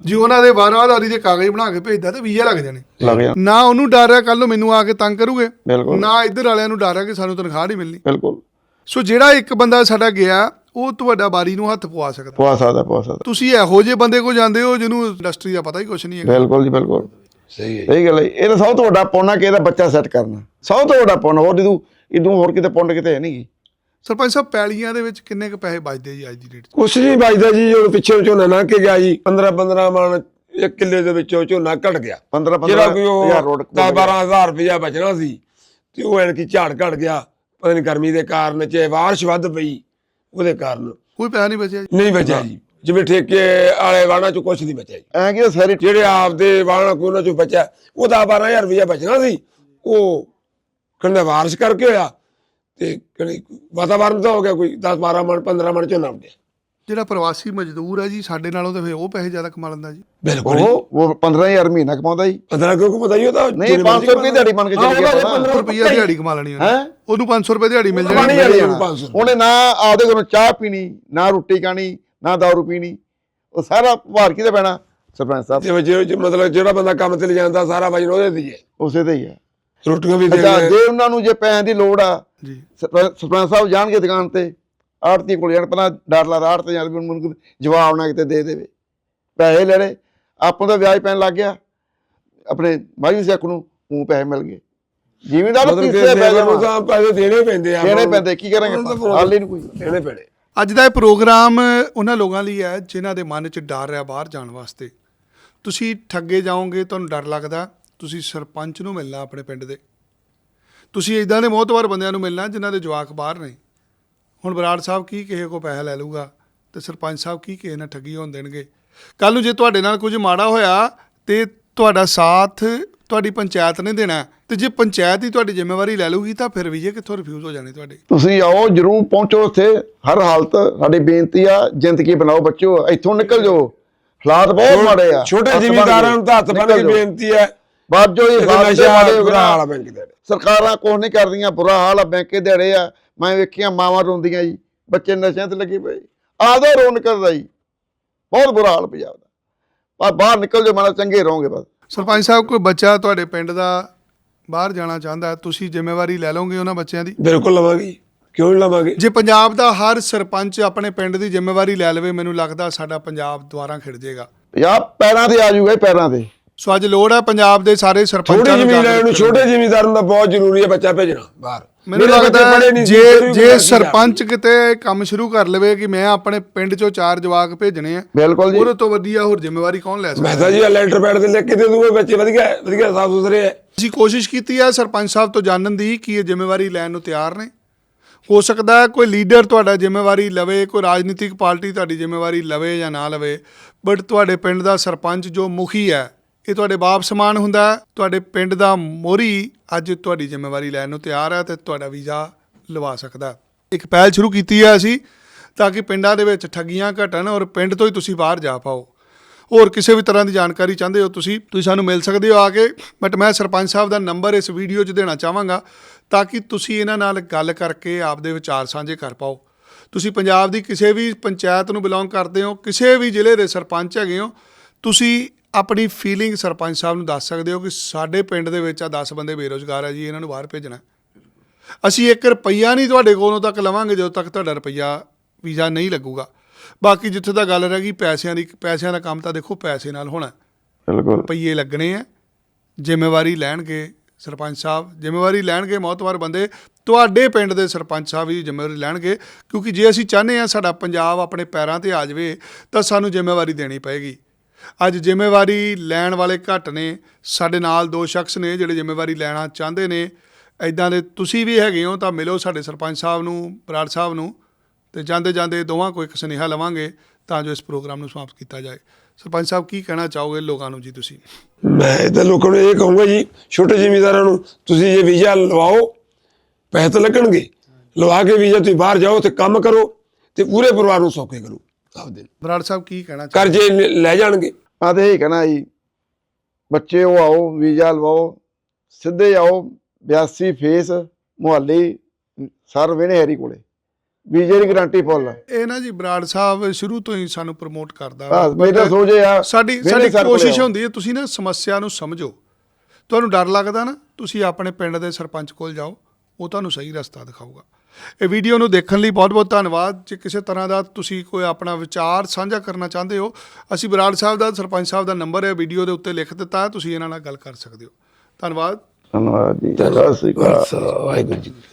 ਜੇ ਉਹਨਾਂ ਦੇ ਵਾਰਾਦਾਰੀ ਦੇ ਕਾਗਜ਼ ਬਣਾ ਕੇ ਭੇਜਦਾ ਤੇ ਵੀਜ਼ਾ ਲੱਗ ਜਾਣੇ। ਲੱਗ ਜਾ ਨਾ ਉਹਨੂੰ ਡਰ ਹੈ ਕੱਲ ਨੂੰ ਮੈਨੂੰ ਆ ਕੇ ਤੰਗ ਕਰੂਗੇ। ਬਿਲਕੁਲ। ਨਾ ਇੱਧਰ ਵਾਲਿਆਂ ਨੂੰ ਡਰ ਹੈ ਕਿ ਸਾਨੂੰ ਤਨਖਾਹ ਨਹੀਂ ਮਿਲਣੀ। ਬਿਲਕੁਲ। ਸੋ ਜਿਹੜਾ ਇੱਕ ਬੰਦਾ ਸਾਡਾ ਗਿਆ ਉਹ ਤੁਹਾਡਾ ਬਾਰੀ ਨੂੰ ਹੱਥ ਪਵਾ ਸਕਦਾ। ਪਵਾ ਸਕਦਾ ਪਵਾ ਸਕਦਾ। ਤੁਸੀਂ ਇਹੋ ਜਿਹੇ ਬੰਦੇ ਕੋ ਜਾਂਦੇ ਹੋ ਜਿਹਨੂੰ ਇੰਡਸਟਰੀ ਦਾ ਪਤਾ ਹੀ ਕੁਝ ਨਹੀਂ ਹੈਗਾ। ਬਿਲਕੁਲ ਜੀ ਬਿਲਕੁਲ। ਸਹੀ ਹੈ ਸਹੀ ਗੱਲ ਹੈ ਇਹ ਤਾਂ ਸਭ ਤੋਂ ਵੱਡਾ ਪੁੰਨ ਆ ਕਿ ਇਹਦਾ ਬੱਚਾ ਸੈੱਟ ਕਰਨਾ। ਸਭ ਤੋਂ ਵੱਡਾ ਪੁੰਨ ਹੋਰ ਜਦੋਂ ਇਦੋਂ ਹੋਰ ਕਿਤੇ ਪੁੰਨ ਕਿਤੇ ਹੈ ਨਹੀਂਗੀ ਸਰਪੰਚ ਸਾਹਿਬ ਪੈਲੀਆਂ ਦੇ ਵਿੱਚ ਕਿੰਨੇ ਕੁ ਪੈਸੇ ਬਚਦੇ ਜੀ ਅੱਜ ਦੀ ਡੇਟ 'ਚ? ਕੁਛ ਨਹੀਂ ਬਚਦਾ ਜੀ ਜਦੋਂ ਪਿੱਛੇ ਝੋਨਾ ਨਾ ਕੇ ਗਿਆ ਜੀ 15 15 ਮਣ ਇੱਕ ਕਿੱਲੇ ਦੇ ਵਿੱਚੋਂ ਝੋਨਾ ਘਟ ਗਿਆ। 15 ਜਿਹੜਾ 15 ਕੋਈ ਉਹ ਹਜ਼ਾਰ ਰੋਡ 10 12000 ਰੁਪਇਆ ਬਚਣਾ ਸੀ ਤੇ ਉਹ ਐਨ ਕੀ ਝਾੜ ਘਟ ਗਿਆ। ਪਤਾ ਨਹੀਂ ਗਰਮੀ ਦੇ ਕਾਰਨ ਚ ਬਾਰਿਸ਼ ਵੱਧ ਪਈ। ਉਹਦੇ ਕਾਰਨ। ਕੋਈ ਪੈਸਾ ਨਹੀਂ ਬਚਿਆ ਜੀ। ਨਹੀਂ ਬਚਿਆ ਜੀ। ਜਿਵੇਂ ਠੇਕੇ ਵਾਲੇ ਵਾਣਾ ਚ ਕੁਛ ਨਹੀਂ ਬਚਿਆ ਜੀ। ਐਂ ਕਿ ਸਾਰੀ ਜਿਹੜੇ ਆਪਦੇ ਵਾਣਾ ਕੋਈ ਉਹਨਾਂ ਚੋਂ ਬਚਿਆ ਉਹ 10 12000 ਰੁਪਇਆ ਬਚਣਾ ਸੀ। ਉਹ ਕਹਿੰਦਾ ਬਾਰਿਸ਼ ਕਰਕੇ ਹੋਇਆ ਤੇ ਵਾਤਾਵਰਨ ਤਾਂ ਹੋ ਗਿਆ ਕੋਈ 10 12 ਮਣ 15 ਮਣ ਝੋਨਾ ਉੱਡਿਆ ਜਿਹੜਾ ਪ੍ਰਵਾਸੀ ਮਜ਼ਦੂਰ ਹੈ ਜੀ ਸਾਡੇ ਨਾਲੋਂ ਤਾਂ ਫਿਰ ਉਹ ਪੈਸੇ ਜ਼ਿਆਦਾ ਕਮਾ ਲੈਂਦਾ ਜੀ। ਬਿਲਕੁਲ ਉਹ ਉਹ 15000 ਮਹੀਨਾ ਕਮਾਉਂਦਾ ਜੀ। 15 ਕਿਉਂ ਪਤਾ ਹੀ ਉਹਦਾ ਨਹੀਂ 500 ਰੁਪਏ ਦਿਹਾੜੀ ਬਣ ਕੇ ਚੱਲ ਗਿਆ 500 ਰੁਪਏ ਦਿਹਾੜੀ ਕਮਾ ਲੈਣੀ ਉਹਨੇ। ਹੈਂ? ਉਹਨੂੰ 500 ਰੁਪਏ ਦਿਹਾੜੀ ਮਿਲ ਜਾਣੀ। ਯਾਰ 500 ਉਹਨੇ ਨਾ ਆਪਦੇ ਕੋਲੋਂ ਚਾਹ ਪੀਣੀ ਨਾ ਰੋਟੀ ਖਾਣੀ ਨਾ ਦਾਰੂ ਪੀਣੀ। ਉਹ ਸਾਰਾ ਭਾਰ ਕਿਤੇ ਪੈਣਾ? ਸਰਪੰਚ ਸਾਹਿਬ। ਜਿਵੇਂ ਜੇ ਜੇ ਮਤਲਬ ਜਿਹੜਾ ਬੰਦਾ ਕੰਮ ਤੇ ਲੈ ਜਾਂਦਾ ਸਾਰਾ ਵਜਨ ਉਹਦੇ ਦੀ ਹੈ ਉਸੇ ਤੇ ਹੀ ਆ ਰੋਟੀਆਂ ਵੀ ਦੇ ਅੱਛਾ ਜੇ ਉਹਨਾਂ ਨੂੰ ਜੇ ਪੈਸਿਆਂ ਦੀ ਲੋੜ ਆ ਜੀ। ਸਰਪੰਚ ਸਰਪੰਚ ਸਾਹਿਬ ਜਾਣਗੇ ਦੁਕਾਨ ਤੇ। ਆੜਤੀ ਕੋਲ ਜਾਣ ਪਹਿਲਾਂ ਡਰ ਲਾ ਆੜਤ ਵੀ ਮੈਨੂੰ ਜਵਾਬ ਨਾ ਕਿਤੇ ਦੇ ਦੇਵੇ। ਪੈਸੇ ਲੈ ਲਏ ਆਪਾਂ ਦਾ ਵਿਆਜ ਪੈਣ ਲੱਗ ਗਿਆ। ਆਪਣੇ ਮਾਝੀ ਸਿੱਖ ਨੂੰ ਉਹ ਪੈਸੇ ਮਿਲ ਗਏ। ਜ਼ਿਮੀਂਦਾਰ ਮਤਲਬ ਕਿ ਪਿੱਛੇ ਪੈ ਲੇਬਰ ਨੂੰ ਤਾਂ ਪੈਸੇ ਦੇਣੇ ਪੈਂਦੇ ਆ। ਦੇਣੇ ਪੈਂਦੇ ਕੀ ਕਰਾਂਗੇ ਹਾਲ ਹੀ ਨਹੀਂ ਕੋਈ। ਦੇਣੇ ਪੈਣੇ। ਅੱਜ ਦਾ ਇਹ ਪ੍ਰੋਗਰਾਮ ਉਹਨਾਂ ਲੋਕਾਂ ਲਈ ਹੈ ਜਿਨ੍ਹਾਂ ਦੇ ਮਨ 'ਚ ਡਰ ਹੈ ਬਾਹਰ ਜਾਣ ਵਾਸਤੇ। ਤੁਸੀਂ ਠੱਗੇ ਜਾਓਗੇ ਤੁਹਾਨੂੰ ਡਰ ਲੱਗਦਾ। ਤੁਸੀਂ ਸਰਪੰਚ ਨੂੰ ਮਿਲਣਾ ਆਪਣੇ ਪਿੰਡ ਦੇ। ਤੁਸੀਂ ਇਦਾਂ ਦੇ ਮੋਹਤਵਾਰ ਬੰਦਿਆਂ ਨੂੰ ਮਿਲਣਾ ਜਿਨ੍ਹਾਂ ਦੇ ਜਵਾਕ ਬਾਹਰ ਨੇ। ਹੁਣ ਬਰਾੜ ਸਾਹਿਬ ਕੀ ਕਿਸੇ ਕੋ ਪੈਸਾ ਲੈ ਲੂਗਾ ਤੇ ਸਰਪੰਚ ਸਾਹਿਬ ਕੀ ਕਿਸੇ ਨਾਲ ਠੱਗੀ ਹੋਣ ਦੇਣਗੇ? ਕੱਲ ਨੂੰ ਜੇ ਤੁਹਾਡੇ ਨਾਲ ਕੁਝ ਮਾੜਾ ਹੋਇਆ ਤੇ ਤੁਹਾਡਾ ਸਾਥ ਤੁਹਾਡੀ ਪੰਚਾਇਤ ਨੇ ਦੇਣਾ। ਤੇ ਜੇ ਪੰਚਾਇਤ ਹੀ ਤੁਹਾਡੀ ਜ਼ਿੰਮੇਵਾਰੀ ਲੈ ਲੂਗੀ ਤਾਂ ਫਿਰ ਵੀ ਇਹ ਕਿੱਥੋਂ ਰਿਫਿਊਜ਼ ਹੋ ਜਾਣੇ ਤੁਹਾਡੇ? ਤੁਸੀਂ ਆਓ ਜਰੂਰ ਪਹੁੰਚੋ ਉੱਥੇ ਹਰ ਹਾਲਤ ਸਾਡੀ ਬੇਨਤੀ ਆ ਜ਼ਿੰਦਗੀ ਬਣਾਓ ਬੱਚੋ ਇੱਥੋਂ ਨਿਕਲ ਜਾਓ। ਹਾਲਾਤ ਬਹੁਤ ਮਾੜੇ ਆ। ਛੋਟੇ ਜ਼ਿਮੀਂਦਾਰਾਂ ਨੂੰ ਤਾਂ ਹੱਥ ਬੰਨ ਕੇ। ਬੇਨਤੀ ਹੈ। ਬਾਜੋ ਇਹ ਹਾਲਾਤ ਮਾੜੇ ਹੋ ਗਏ ਸਰਕਾਰਾਂ ਕੁਛ ਨਹੀਂ ਕਰਦੀਆਂ ਬੁਰਾ ਹਾਲ ਆ ਬੈਂਕੇ ਦਿਹਾੜੇ ਆ। ਮੈਂ ਵੇਖੀਆਂ ਮਾਵਾਂ ਰੋਂਦੀਆਂ ਜੀ ਬੱਚੇ ਨਸ਼ਿਆਂ ਤੇ ਲੱਗੇ ਪਏ। ਆਦਾ ਰੋ ਨਿਕਲਦਾ ਜੀ। ਬਹੁਤ ਬੁਰਾ ਹਾਲ ਪੰਜਾਬ ਦਾ ਪਰ ਬਾਹਰ ਨਿਕਲ ਜਾਓ ਮਾੜਾ ਚੰਗੇ ਰਹੋਗੇ ਬਸ। ਸਰਪੰਚ ਸਾਹਿਬ ਕੋਈ ਬੱਚਾ ਤੁਹਾਡੇ ਪਿੰਡ ਦਾ ਬਾਹਰ ਜਾਣਾ ਚਾਹੁੰਦਾ ਹੈ, ਤੁਸੀਂ ਜ਼ਿੰਮੇਵਾਰੀ ਲੈ ਲਓਗੇ ਉਹਨਾਂ ਬੱਚਿਆਂ ਦੀ? ਬਿਲਕੁਲ ਲਵਾਂਗੇ ਕਿਉਂ ਨਹੀਂ ਲਵਾਂਗੇ? ਜੇ ਪੰਜਾਬ ਦਾ ਹਰ ਸਰਪੰਚ ਆਪਣੇ ਪਿੰਡ ਦੀ ਜ਼ਿੰਮੇਵਾਰੀ ਲੈ ਲਵੇ ਮੈਨੂੰ ਲੱਗਦਾ ਸਾਡਾ ਪੰਜਾਬ ਦੁਆਰਾ ਖਿੜ ਜਾਏਗਾ। ਪੰਜਾਬ ਪੈਰਾਂ ਤੇ ਆ ਜਾਊਗਾ ਪੈਰਾਂ ਤੇ। ਸੋ ਅੱਜ ਲੋੜ ਹੈ ਪੰਜਾਬ ਦੇ ਸਾਰੇ ਸਰਪੰਚਾਂ ਛੋਟੇ ਨੂੰ ਜ਼ਿਮੀਂਦਾਰਾਂ ਨੂੰ ਛੋਟੇ ਜ਼ਿਮੀਂਦਾਰਾਂ ਦਾ ਬਹੁਤ ਜ਼ਰੂਰੀ ਹੈ ਬੱਚਾ ਭੇਜਣਾ ਬਾਹਰ। ਮੈਨੂੰ ਲੱਗਦਾ ਹੈ ਜੇ ਜੇ ਸਰਪੰਚ ਕਿਤੇ ਕੰਮ ਸ਼ੁਰੂ ਕਰ ਲਵੇ ਕਿ ਮੈਂ ਆਪਣੇ ਪਿੰਡ ਚੋਂ ਚਾਰ ਜਵਾਕ ਭੇਜਣੇ ਆ ਬਿਲਕੁਲ ਜੀ। ਉਹਦੇ ਤੋਂ ਵਧੀਆ ਹੋਰ ਜ਼ਿੰਮੇਵਾਰੀ ਕੌਣ ਲੈ ਸਕਦਾ? ਮੈਂ ਤਾਂ ਜੀ ਲੈਟਰ ਪੈਡ ਤੇ ਲਿਖ ਕੇ ਦੇ ਦੂੰਗਾ ਬੱਚੇ ਵਧੀਆ ਵਧੀਆ ਸਾਫ਼ ਸੁਥਰੇ ਹੈ ਅਸੀਂ ਕੋਸ਼ਿਸ਼ ਕੀਤੀ ਹੈ ਸਰਪੰਚ ਸਾਹਿਬ ਤੋਂ ਜਾਣਨ ਦੀ ਕਿ ਇਹ ਜ਼ਿੰਮੇਵਾਰੀ ਲੈਣ ਨੂੰ ਤਿਆਰ ਨੇ। ਹੋ ਸਕਦਾ ਕੋਈ ਲੀਡਰ ਤੁਹਾਡਾ ਜ਼ਿੰਮੇਵਾਰੀ ਲਵੇ ਕੋਈ ਰਾਜਨੀਤਿਕ ਪਾਰਟੀ ਤੁਹਾਡੀ ਜ਼ਿੰਮੇਵਾਰੀ ਲਵੇ ਜਾਂ ਨਾ ਲਵੇ ਬਟ ਤੁਹਾਡੇ ਪਿੰਡ ਦਾ ਸਰਪੰਚ ਜੋ ਮੁਖੀ ਹੈ ਇਹ ਤੁਹਾਡੇ ਬਾਪ ਸਮਾਨ ਹੁੰਦਾ ਤੁਹਾਡੇ ਪਿੰਡ ਦਾ ਮੋਰੀ ਅੱਜ ਤੁਹਾਡੀ ਜ਼ਿੰਮੇਵਾਰੀ ਲੈਣ ਨੂੰ ਤਿਆਰ ਹੈ ਤੇ ਤੁਹਾਡਾ ਵੀਜ਼ਾ ਲਵਾ ਸਕਦਾ ਇੱਕ ਪਹਿਲ ਸ਼ੁਰੂ ਕੀਤੀ ਹੈ ਅਸੀਂ ਤਾਂ ਕਿ ਪਿੰਡਾਂ ਦੇ ਵਿੱਚ ਠੱਗੀਆਂ ਘਟਣ ਔਰ ਪਿੰਡ ਤੋਂ ਹੀ ਤੁਸੀਂ ਬਾਹਰ ਜਾ ਪਾਓ। ਹੋਰ ਕਿਸੇ ਵੀ ਤਰ੍ਹਾਂ ਦੀ ਜਾਣਕਾਰੀ ਚਾਹੁੰਦੇ ਹੋ ਤੁਸੀਂ ਤੁਸੀਂ ਸਾਨੂੰ ਮਿਲ ਸਕਦੇ ਹੋ ਆ ਕੇ ਬਟ ਮੈਂ ਸਰਪੰਚ ਸਾਹਿਬ ਦਾ ਨੰਬਰ ਇਸ ਵੀਡੀਓ 'ਚ ਦੇਣਾ ਚਾਹਾਂਗਾ ਤਾਂ ਕਿ ਤੁਸੀਂ ਇਹਨਾਂ ਨਾਲ ਗੱਲ ਕਰਕੇ ਆਪਦੇ ਵਿਚਾਰ ਸਾਂਝੇ ਕਰ ਪਾਓ। ਤੁਸੀਂ ਪੰਜਾਬ ਦੀ ਕਿਸੇ ਵੀ ਪੰਚਾਇਤ ਨੂੰ ਬਿਲੋਂਗ ਕਰਦੇ ਹੋ, ਕਿਸੇ ਵੀ ਜ਼ਿਲ੍ਹੇ ਦੇ ਸਰਪੰਚ ਹੈਗੇ ਹੋ, ਤੁਸੀਂ ਆਪਣੀ ਫੀਲਿੰਗ ਸਰਪੰਚ ਸਾਹਿਬ ਨੂੰ ਦੱਸ ਸਕਦੇ ਹੋ ਕਿ ਸਾਡੇ ਪਿੰਡ ਦੇ ਵਿੱਚ ਆ 10 ਬੰਦੇ ਬੇਰੋਜ਼ਗਾਰ ਹੈ ਜੀ ਇਹਨਾਂ ਨੂੰ ਬਾਹਰ ਭੇਜਣਾ। ਅਸੀਂ 1 ਰੁਪਈਆ ਨਹੀਂ ਤੁਹਾਡੇ ਕੋਲੋਂ ਤੱਕ ਲਵਾਂਗੇ ਜਦੋਂ ਤੱਕ ਤੁਹਾਡਾ ਰੁਪਈਆ ਵੀਜ਼ਾ ਨਹੀਂ ਲੱਗੂਗਾ। ਬਾਕੀ ਜਿੱਥੇ ਤੱਕ ਗੱਲ ਰਹਿ ਗਈ ਪੈਸਿਆਂ ਦੀ ਪੈਸਿਆਂ ਦਾ ਕੰਮ ਤਾਂ ਦੇਖੋ ਪੈਸੇ ਨਾਲ ਹੋਣਾ। ਬਿਲਕੁਲ। ਰੁਪਈਏ ਲੱਗਣੇ ਆ ਜ਼ਿੰਮੇਵਾਰੀ ਲੈਣਗੇ ਸਰਪੰਚ ਸਾਹਿਬ ਜ਼ਿੰਮੇਵਾਰੀ ਲੈਣਗੇ ਮੌਤਵਾਰ ਬੰਦੇ। ਤੁਹਾਡੇ ਪਿੰਡ ਦੇ ਸਰਪੰਚ ਸਾਹਿਬ ਵੀ ਜ਼ਿੰਮੇਵਾਰੀ ਲੈਣਗੇ ਕਿਉਂਕਿ ਜੇ ਅਸੀਂ ਚਾਹੁੰਦੇ ਆ ਸਾਡਾ ਪੰਜਾਬ ਆਪਣੇ ਪੈਰਾਂ ਤੇ ਆ ਜਾਵੇ ਤਾਂ ਸਾਨੂੰ ਜ਼ਿੰਮੇਵਾਰੀ ਦੇਣੀ ਪਏਗੀ। ਅੱਜ ਜ਼ਿੰਮੇਵਾਰੀ ਲੈਣ ਵਾਲੇ ਘੱਟ ਨੇ। ਸਾਡੇ ਨਾਲ ਦੋ ਸ਼ਖਸ ਨੇ ਜਿਹੜੇ ਜ਼ਿੰਮੇਵਾਰੀ ਲੈਣਾ ਚਾਹੁੰਦੇ ਨੇ। ਐਦਾਂ ਦੇ ਤੁਸੀਂ ਵੀ ਹੈਗੇ ਹੋ ਤਾਂ ਮਿਲੋ ਸਾਡੇ ਸਰਪੰਚ ਸਾਹਿਬ ਨੂੰ, ਬਰਾੜ ਸਾਹਿਬ ਨੂੰ ਤੇ ਜਾਂਦੇ ਜਾਂਦੇ ਦੋਵਾਂ ਕੋਈ ਇੱਕ ਸੁਨੇਹਾ ਲਵਾਂਗੇ ਤਾਂ ਜੋ ਇਸ ਪ੍ਰੋਗਰਾਮ ਨੂੰ ਸਮਾਪਤ ਕੀਤਾ ਜਾਏ। ਸਰਪੰਚ ਸਾਹਿਬ, ਕੀ ਕਹਿਣਾ ਚਾਹੋਗੇ ਲੋਕਾਂ ਨੂੰ ਜੀ ਤੁਸੀਂ? ਮੈਂ ਤਾਂ ਲੋਕਾਂ ਨੂੰ ਇਹ ਕਹੂੰਗਾ ਜੀ, ਛੋਟੇ ਜ਼ਿਮੀਂਦਾਰਾਂ ਨੂੰ ਤੁਸੀਂ ਇਹ ਵੀਜ਼ਾ ਲਵਾਓ, ਪੈਸੇ ਤਾਂ ਲੱਗਣਗੇ। ਲਵਾ ਕੇ ਵੀਜ਼ਾ ਤੁਸੀਂ ਬਾਹਰ ਜਾਓ ਤੇ ਕੰਮ ਕਰੋ ਤੇ ਪੂਰੇ ਪਰਿਵਾਰ ਨੂੰ ਸੌਖੇ ਕਰੋ। ਆਪਦੇ ਬਰਾੜ ਸਾਹਿਬ ਕੀ ਕਹਿਣਾ ਕਰਜ਼ੇ ਲ- ਲੈ ਜਾਣਗੇ। ਆ ਤੇ ਇਹ ਕਹਿਣਾ ਜੀ ਬੱਚੇ ਉਹ ਆਓ ਵੀਜ਼ਾ ਲਵਾਓ ਸਿੱਧੇ ਆਓ 82 phase Mohali sir Vinay Harry ਕੋਲੇ। ਵੀਜ਼ੇ ਦੀ ਗਾਰੰਟੀ ਫੁੱਲ ਇਹ ਨਾ ਜੀ ਬਰਾੜ ਸਾਹਿਬ ਸ਼ੁਰੂ ਤੋਂ ਹੀ ਸਾਨੂੰ ਪ੍ਰਮੋਟ ਕਰਦਾ। ਬਸ ਮੇਰਾ ਸੋਚ ਇਹ ਆ ਸਾਡੀ ਸਾਡੀ ਕੋਸ਼ਿਸ਼। ਹੁੰਦੀ ਹੈ ਤੁਸੀਂ ਨਾ ਸਮੱਸਿਆ ਨੂੰ ਸਮਝੋ। ਤੁਹਾਨੂੰ ਡਰ ਲੱਗਦਾ ਨਾ ਤੁਸੀਂ ਆਪਣੇ ਪਿੰਡ ਦੇ ਸਰਪੰਚ ਕੋਲ ਜਾਓ ਉਹ ਤੁਹਾਨੂੰ ਸਹੀ ਰਸਤਾ ਦਿਖਾਊਗਾ। ਇਹ ਵੀਡੀਓ ਨੂੰ ਦੇਖਣ ਲਈ ਬਹੁਤ-ਬਹੁਤ ਧੰਨਵਾਦ। ਜੇ ਕਿਸੇ ਤਰ੍ਹਾਂ ਦਾ ਤੁਸੀਂ ਕੋਈ ਆਪਣਾ ਵਿਚਾਰ ਸਾਂਝਾ ਕਰਨਾ ਚਾਹੁੰਦੇ ਹੋ ਅਸੀਂ ਬਰਾੜ ਸਾਹਿਬ ਦਾ ਸਰਪੰਚ ਸਾਹਿਬ ਦਾ ਨੰਬਰ ਹੈ ਵੀਡੀਓ ਦੇ ਉੱਤੇ ਲਿਖ ਦਿੱਤਾ ਹੈ ਤੁਸੀਂ ਇਹਨਾਂ ਨਾਲ ਗੱਲ ਕਰ ਸਕਦੇ ਹੋ। ਧੰਨਵਾਦ। ਧੰਨਵਾਦ ਜੀ ਸਤਿ ਸ੍ਰੀ ਅਕਾਲ ਵਾਹਿਗੁਰੂ ਜੀ।